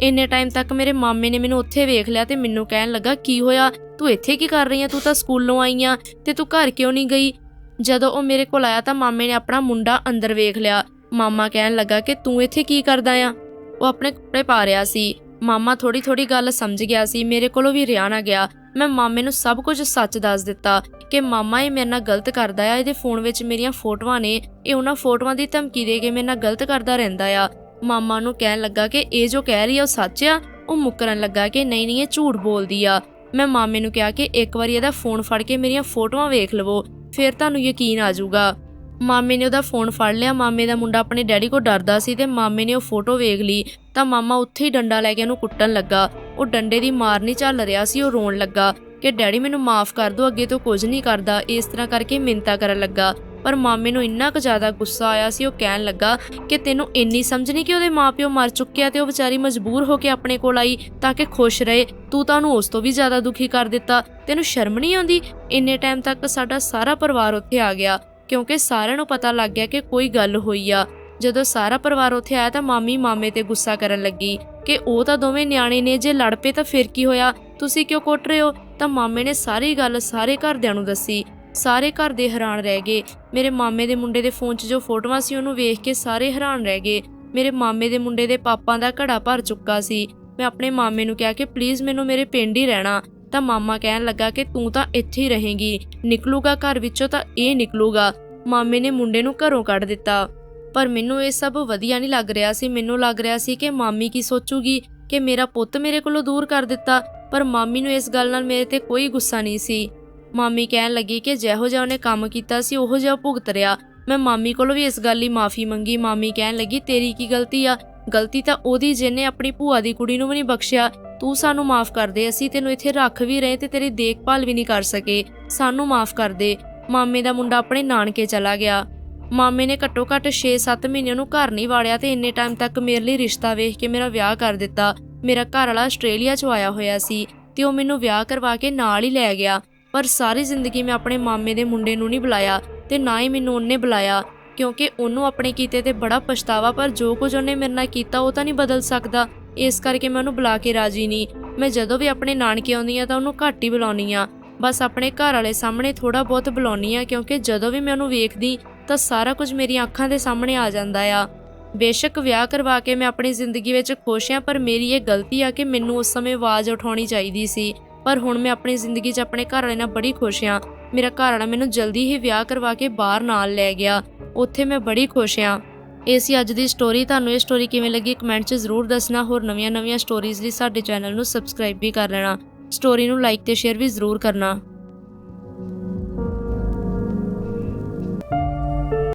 ਇੰਨੇ ਟਾਈਮ ਤੱਕ ਮੇਰੇ ਮਾਮੇ ਨੇ ਮੈਨੂੰ ਉੱਥੇ ਵੇਖ ਲਿਆ ਤੇ ਮੈਨੂੰ ਕਹਿਣ ਲੱਗਾ, ਕੀ ਹੋਇਆ? ਤੂੰ ਇੱਥੇ ਕੀ ਕਰ ਰਹੀ ਆ? ਤੂੰ ਤਾਂ ਸਕੂਲੋਂ ਆਈ ਆ ਤੇ ਤੂੰ ਘਰ ਕਿਉਂ ਨਹੀਂ ਗਈ? ਜਦੋਂ ਉਹ ਮੇਰੇ ਕੋਲ ਆਇਆ ਤਾਂ ਮਾਮੇ ਨੇ ਆਪਣਾ ਮੁੰਡਾ ਅੰਦਰ ਵੇਖ ਲਿਆ। ਮਾਮਾ ਕਹਿਣ ਲੱਗਾ ਕਿ, ਤੂੰ ਇੱਥੇ ਕੀ ਕਰਦਾ ਆ? ਉਹ ਆਪਣੇ ਕੱਪੜੇ ਪਾ ਰਿਹਾ ਸੀ। ਮਾਮਾ ਥੋੜੀ ਥੋੜੀ ਗੱਲ ਸਮਝ ਗਿਆ ਸੀ। ਮੇਰੇ ਕੋਲੋਂ ਵੀ ਰਿਆ ਨਾ ਗਿਆ। ਮੈਂ ਮਾਮੇ ਨੂੰ ਸਭ ਕੁਝ ਸੱਚ ਦੱਸ ਦਿੱਤਾ ਕਿ ਮਾਮਾ ਇਹ ਮੇਰੇ ਨਾਲ ਗਲਤ ਕਰਦਾ ਆ। ਇਹਦੇ ਫੋਨ ਵਿੱਚ ਮੇਰੀਆਂ ਫੋਟੋਆਂ ਨੇ। ਇਹ ਉਹਨਾਂ ਫੋਟੋਆਂ ਦੀ ਧਮਕੀ ਦੇ ਕੇ ਮੇਰੇ ਨਾਲ ਗਲਤ ਕਰਦਾ ਰਹਿੰਦਾ ਆ। ਮਾਮਾ ਨੂੰ ਕਹਿਣ ਲੱਗਾ ਕਿ ਇਹ ਜੋ ਕਹਿ ਰਹੀ ਆ ਉਹ ਸੱਚ ਆ, ਉਹ ਮੁੱਕਰਨ ਲੱਗਾ ਕਿ ਨਹੀਂ ਨਹੀਂ, ਇਹ ਝੂਠ ਬੋਲਦੀ ਆ। ਮੈਂ ਮਾਮੇ ਨੂੰ ਕਿਹਾ ਕਿ ਇੱਕ ਵਾਰੀ ਇਹਦਾ ਫੋਨ ਫੜ ਕੇ ਮੇਰੀਆਂ ਫੋਟੋਆਂ ਵੇਖ ਲਵੋ, ਫਿਰ ਤੁਹਾਨੂੰ ਯਕੀਨ ਆ ਜਾਊਗਾ। ਮਾਮੇ ਨੇ ਉਹਦਾ ਫੋਨ ਫੜ ਲਿਆ, ਮਾਮੇ ਦਾ ਮੁੰਡਾ ਆਪਣੇ ਡੈਡੀ ਕੋਲ ਡਰਦਾ ਸੀ ਤੇ ਮਾਮੇ ਨੇ ਉਹ ਫੋਟੋ ਵੇਖ ਲਈ, ਤਾਂ ਮਾਮਾ ਉੱਥੇ ਹੀ ਡੰਡਾ ਲੈ ਕੇ ਉਹਨੂੰ ਕੁੱਟਣ ਲੱਗਾ। ਉਹ ਡੰਡੇ ਦੀ ਮਾਰ ਨਹੀਂ ਚੱਲ ਰਿਹਾ ਸੀ, ਉਹ ਰੋਣ ਲੱਗਾ ਕਿ ਡੈਡੀ ਮੈਨੂੰ ਮਾਫ ਕਰ ਦਿਓ ਅੱਗੇ ਤੋਂ ਕੁਝ ਨਹੀਂ ਕਰਦਾ, ਇਸ ਤਰ੍ਹਾਂ ਕਰਕੇ ਮਿੰਤਾ ਕਰਨ ਲੱਗਾ। ਪਰ ਮਾਮੇ ਨੂੰ ਇੰਨਾ ਕੁ ਜ਼ਿਆਦਾ ਗੁੱਸਾ ਆਇਆ ਸੀ, ਉਹ ਕਹਿਣ ਲੱਗਾ ਕਿ ਤੈਨੂੰ ਇੰਨੀ ਸਮਝ ਨਹੀਂ ਕਿ ਉਹਦੇ ਮਾਪਿਓ ਮਰ ਚੁੱਕੇ ਆ ਤੇ ਉਹ ਵਿਚਾਰੀ ਮਜਬੂਰ ਹੋ ਕੇ ਆਪਣੇ ਕੋਲ ਆਈ ਤਾਂ ਕਿ ਖੁਸ਼ ਰਹੇ। ਤੂੰ ਤਾਂ ਉਹਨੂੰ ਉਸ ਤੋਂ ਵੀ ਜ਼ਿਆਦਾ ਦੁਖੀ ਕਰ ਦਿੱਤਾ। ਤੈਨੂੰ ਸ਼ਰਮ ਨਹੀਂ ਆਉਂਦੀ? ਇੰਨੇ ਟਾਈਮ ਤੱਕ ਸਾਡਾ ਸਾਰਾ ਪਰਿਵਾਰ ਉੱਥੇ ਆ ਗਿਆ, ਕਿਉਂਕਿ ਸਾਰਿਆਂ ਨੂੰ ਪਤਾ ਲੱਗ ਗਿਆ ਕਿ ਕੋਈ ਗੱਲ ਹੋਈ ਆ। ਜਦੋਂ ਸਾਰਾ ਪਰਿਵਾਰ ਉੱਥੇ ਆਇਆ ਤਾਂ ਮਾਮੀ ਮਾਮੇ ਤੇ ਗੁੱਸਾ ਕਰਨ ਲੱਗੀ ਕਿ ਉਹ ਤਾਂ ਦੋਵੇਂ ਨਿਆਣੇ ਨੇ, ਜੇ ਲੜ ਪਏ ਤਾਂ ਫਿਰ ਕੀ ਹੋਇਆ? ਤੁਸੀਂ ਕਿਉਂ ਕੁੱਟ ਰਹੇ ਹੋ? ਤਾਂ ਮਾਮੇ ਨੇ ਸਾਰੀ ਗੱਲ ਸਾਰੇ ਘਰਦਿਆਂ ਨੂੰ ਦੱਸੀ। ਸਾਰੇ ਘਰ ਦੇ ਹੈਰਾਨ ਰਹਿ ਗਏ। ਮੇਰੇ ਮਾਮੇ ਦੇ ਮੁੰਡੇ ਦੇ ਫੋਨ 'ਚ ਜੋ ਫੋਟੋਆਂ ਸੀ, ਉਹਨੂੰ ਵੇਖ ਕੇ ਸਾਰੇ ਹੈਰਾਨ ਰਹਿ ਗਏ। ਮੇਰੇ ਮਾਮੇ ਦੇ ਮੁੰਡੇ ਦੇ ਪਾਪਾ ਦਾ ਘੜਾ ਭਰ ਚੁੱਕਾ ਸੀ। ਮੈਂ ਆਪਣੇ ਮਾਮੇ ਨੂੰ ਕਿਹਾ ਕਿ ਪਲੀਜ਼ ਮੈਨੂੰ ਮੇਰੇ ਪਿੰਡ ਹੀ ਰਹਿਣਾ। ਤਾਂ ਮਾਮਾ ਕਹਿਣ ਲੱਗਾ ਕਿ, ਤੂੰ ਤਾਂ ਇੱਥੇ ਹੀ ਰਹੇਂਗੀ। ਨਿਕਲੂਗਾ ਘਰ ਵਿੱਚੋਂ ਤਾਂ ਇਹ ਨਿਕਲੂਗਾ। ਮਾਮੇ ਨੇ ਮੁੰਡੇ ਨੂੰ ਘਰੋਂ ਕੱਢ ਦਿੱਤਾ। ਪਰ ਮੈਨੂੰ ਇਹ ਸਭ ਵਧੀਆ ਨਹੀਂ ਲੱਗ ਰਿਹਾ ਸੀ। ਮੈਨੂੰ ਲੱਗ ਰਿਹਾ ਸੀ ਕਿ ਮਾਮੀ ਕੀ ਸੋਚੂਗੀ ਕਿ ਮੇਰਾ ਪੁੱਤ ਮੇਰੇ ਕੋਲੋਂ ਦੂਰ ਕਰ ਦਿੱਤਾ। ਪਰ ਮਾਮੀ ਨੂੰ ਇਸ ਗੱਲ ਨਾਲ ਮੇਰੇ ਤੇ ਕੋਈ ਗੁੱਸਾ ਨਹੀਂ ਸੀ। ਮਾਮੀ ਕਹਿਣ ਲੱਗੀ ਕਿ ਜਿਹੋ ਜਿਹਾ ਉਹਨੇ ਕੰਮ ਕੀਤਾ ਸੀ, ਉਹੋ ਜਿਹਾ ਭੁਗਤ ਰਿਹਾ। ਮੈਂ ਮਾਮੀ ਕੋਲੋਂ ਵੀ ਇਸ ਗੱਲ ਲਈ ਮਾਫੀ ਮੰਗੀ। ਮਾਮੀ ਕਹਿਣ ਲੱਗੀ, ਤੇਰੀ ਕੀ ਗਲਤੀ ਆ? ਗਲਤੀ ਤਾਂ ਉਹਦੀ ਜਿਹਨੇ ਆਪਣੀ ਭੂਆ ਦੀ ਕੁੜੀ ਨੂੰ ਵੀ ਨਹੀਂ ਬਖਸ਼ਿਆ। ਤੂੰ ਸਾਨੂੰ ਮਾਫ ਕਰ ਦੇ, ਅਸੀਂ ਤੈਨੂੰ ਇੱਥੇ ਰੱਖ ਵੀ ਰਹੇ ਤੇ ਤੇਰੀ ਦੇਖਭਾਲ ਵੀ ਨਹੀਂ ਕਰ ਸਕੇ। ਸਾਨੂੰ ਮਾਫ ਕਰ ਦੇ। ਮਾਮੇ ਦਾ ਮੁੰਡਾ ਆਪਣੇ ਨਾਨਕੇ ਚਲਾ ਗਿਆ। ਮਾਮੇ ਨੇ ਘੱਟੋ ਘੱਟ 6-7 ਮਹੀਨੇ ਉਹਨੂੰ ਘਰ ਨਹੀਂ ਵਾੜਿਆ ਤੇ ਇੰਨੇ ਟਾਈਮ ਤੱਕ ਮੇਰੇ ਲਈ ਰਿਸ਼ਤਾ ਵੇਖ ਕੇ ਮੇਰਾ ਵਿਆਹ ਕਰ ਦਿੱਤਾ। ਮੇਰਾ ਘਰ ਵਾਲਾ ਆਸਟ੍ਰੇਲੀਆ 'ਚ ਆਇਆ ਹੋਇਆ ਸੀ ਤੇ ਉਹ ਮੈਨੂੰ ਵਿਆਹ ਕਰਵਾ ਕੇ ਨਾਲ ਹੀ ਲੈ ਗਿਆ। ਪਰ ਸਾਰੀ ਜ਼ਿੰਦਗੀ ਮੈਂ ਆਪਣੇ ਮਾਮੇ ਦੇ ਮੁੰਡੇ ਨੂੰ ਨਹੀਂ ਬੁਲਾਇਆ ਤੇ ਨਾ ਹੀ ਮੈਨੂੰ ਉਹਨੇ ਬੁਲਾਇਆ, ਕਿਉਂਕਿ ਉਹਨੂੰ ਆਪਣੇ ਕੀਤੇ ਤੇ ਬੜਾ ਪਛਤਾਵਾ, ਪਰ ਜੋ ਕੁਝ ਉਹਨੇ ਮੇਰੇ ਨਾਲ ਕੀਤਾ ਉਹ ਤਾਂ ਨਹੀਂ ਬਦਲ ਸਕਦਾ। ਇਸ ਕਰਕੇ ਮੈਂ ਉਹਨੂੰ ਬੁਲਾ ਕੇ ਰਾਜੀ ਨਹੀਂ। ਮੈਂ ਜਦੋਂ ਵੀ ਆਪਣੇ ਨਾਨਕੇ ਆਉਂਦੀ ਆ ਤਾਂ ਉਹਨੂੰ ਘੱਟ ਹੀ ਬੁਲਾਉਣੀ ਆ ਬਸ ਆਪਣੇ ਘਰ ਵਾਲੇ ਸਾਹਮਣੇ ਥੋੜਾ ਬਹੁਤ ਬੁਲਾਉਣੀ ਆ ਕਿਉਂਕਿ ਜਦੋਂ ਵੀ ਮੈਂ ਉਹਨੂੰ ਵੇਖਦੀ ਤਾਂ ਸਾਰਾ ਕੁਝ ਮੇਰੀਆਂ ਅੱਖਾਂ ਦੇ ਸਾਹਮਣੇ ਆ ਜਾਂਦਾ ਆ। ਬੇਸ਼ੱਕ ਵਿਆਹ ਕਰਵਾ ਕੇ ਮੈਂ ਆਪਣੀ ਜ਼ਿੰਦਗੀ ਵਿੱਚ ਖੁਸ਼ ਹਾਂ, ਪਰ ਮੇਰੀ ਇਹ ਗਲਤੀ ਆ ਕਿ ਮੈਨੂੰ ਉਸ ਸਮੇਂ ਆਵਾਜ਼ ਉਠਾਉਣੀ ਚਾਹੀਦੀ ਸੀ। ਪਰ ਹੁਣ ਮੈਂ ਆਪਣੀ ਜ਼ਿੰਦਗੀ 'ਚ ਆਪਣੇ ਘਰ ਵਾਲੇ ਨਾਲ ਬੜੀ ਖੁਸ਼ ਹਾਂ ਮੇਰਾ ਘਰ ਵਾਲਾ ਮੈਨੂੰ ਜਲਦੀ ਹੀ ਵਿਆਹ ਕਰਵਾ ਕੇ ਬਾਹਰ ਨਾਲ ਲੈ ਗਿਆ। ਉੱਥੇ ਮੈਂ ਬੜੀ ਖੁਸ਼ ਹਾਂ ਇਹ ਸੀ ਅੱਜ ਦੀ ਸਟੋਰੀ ਤੁਹਾਨੂੰ ਇਹ ਸਟੋਰੀ ਕਿਵੇਂ ਲੱਗੀ ਕਮੈਂਟ 'ਚ ਜ਼ਰੂਰ ਦੱਸਣਾ। ਹੋਰ ਨਵੀਆਂ-ਨਵੀਆਂ ਸਟੋਰੀਜ਼ ਲਈ ਸਾਡੇ ਚੈਨਲ ਨੂੰ ਸਬਸਕ੍ਰਾਈਬ ਵੀ ਕਰ ਲੈਣਾ। ਸਟੋਰੀ ਨੂੰ ਲਾਈਕ ਤੇ ਸ਼ੇਅਰ ਵੀ ਜ਼ਰੂਰ ਕਰਨਾ।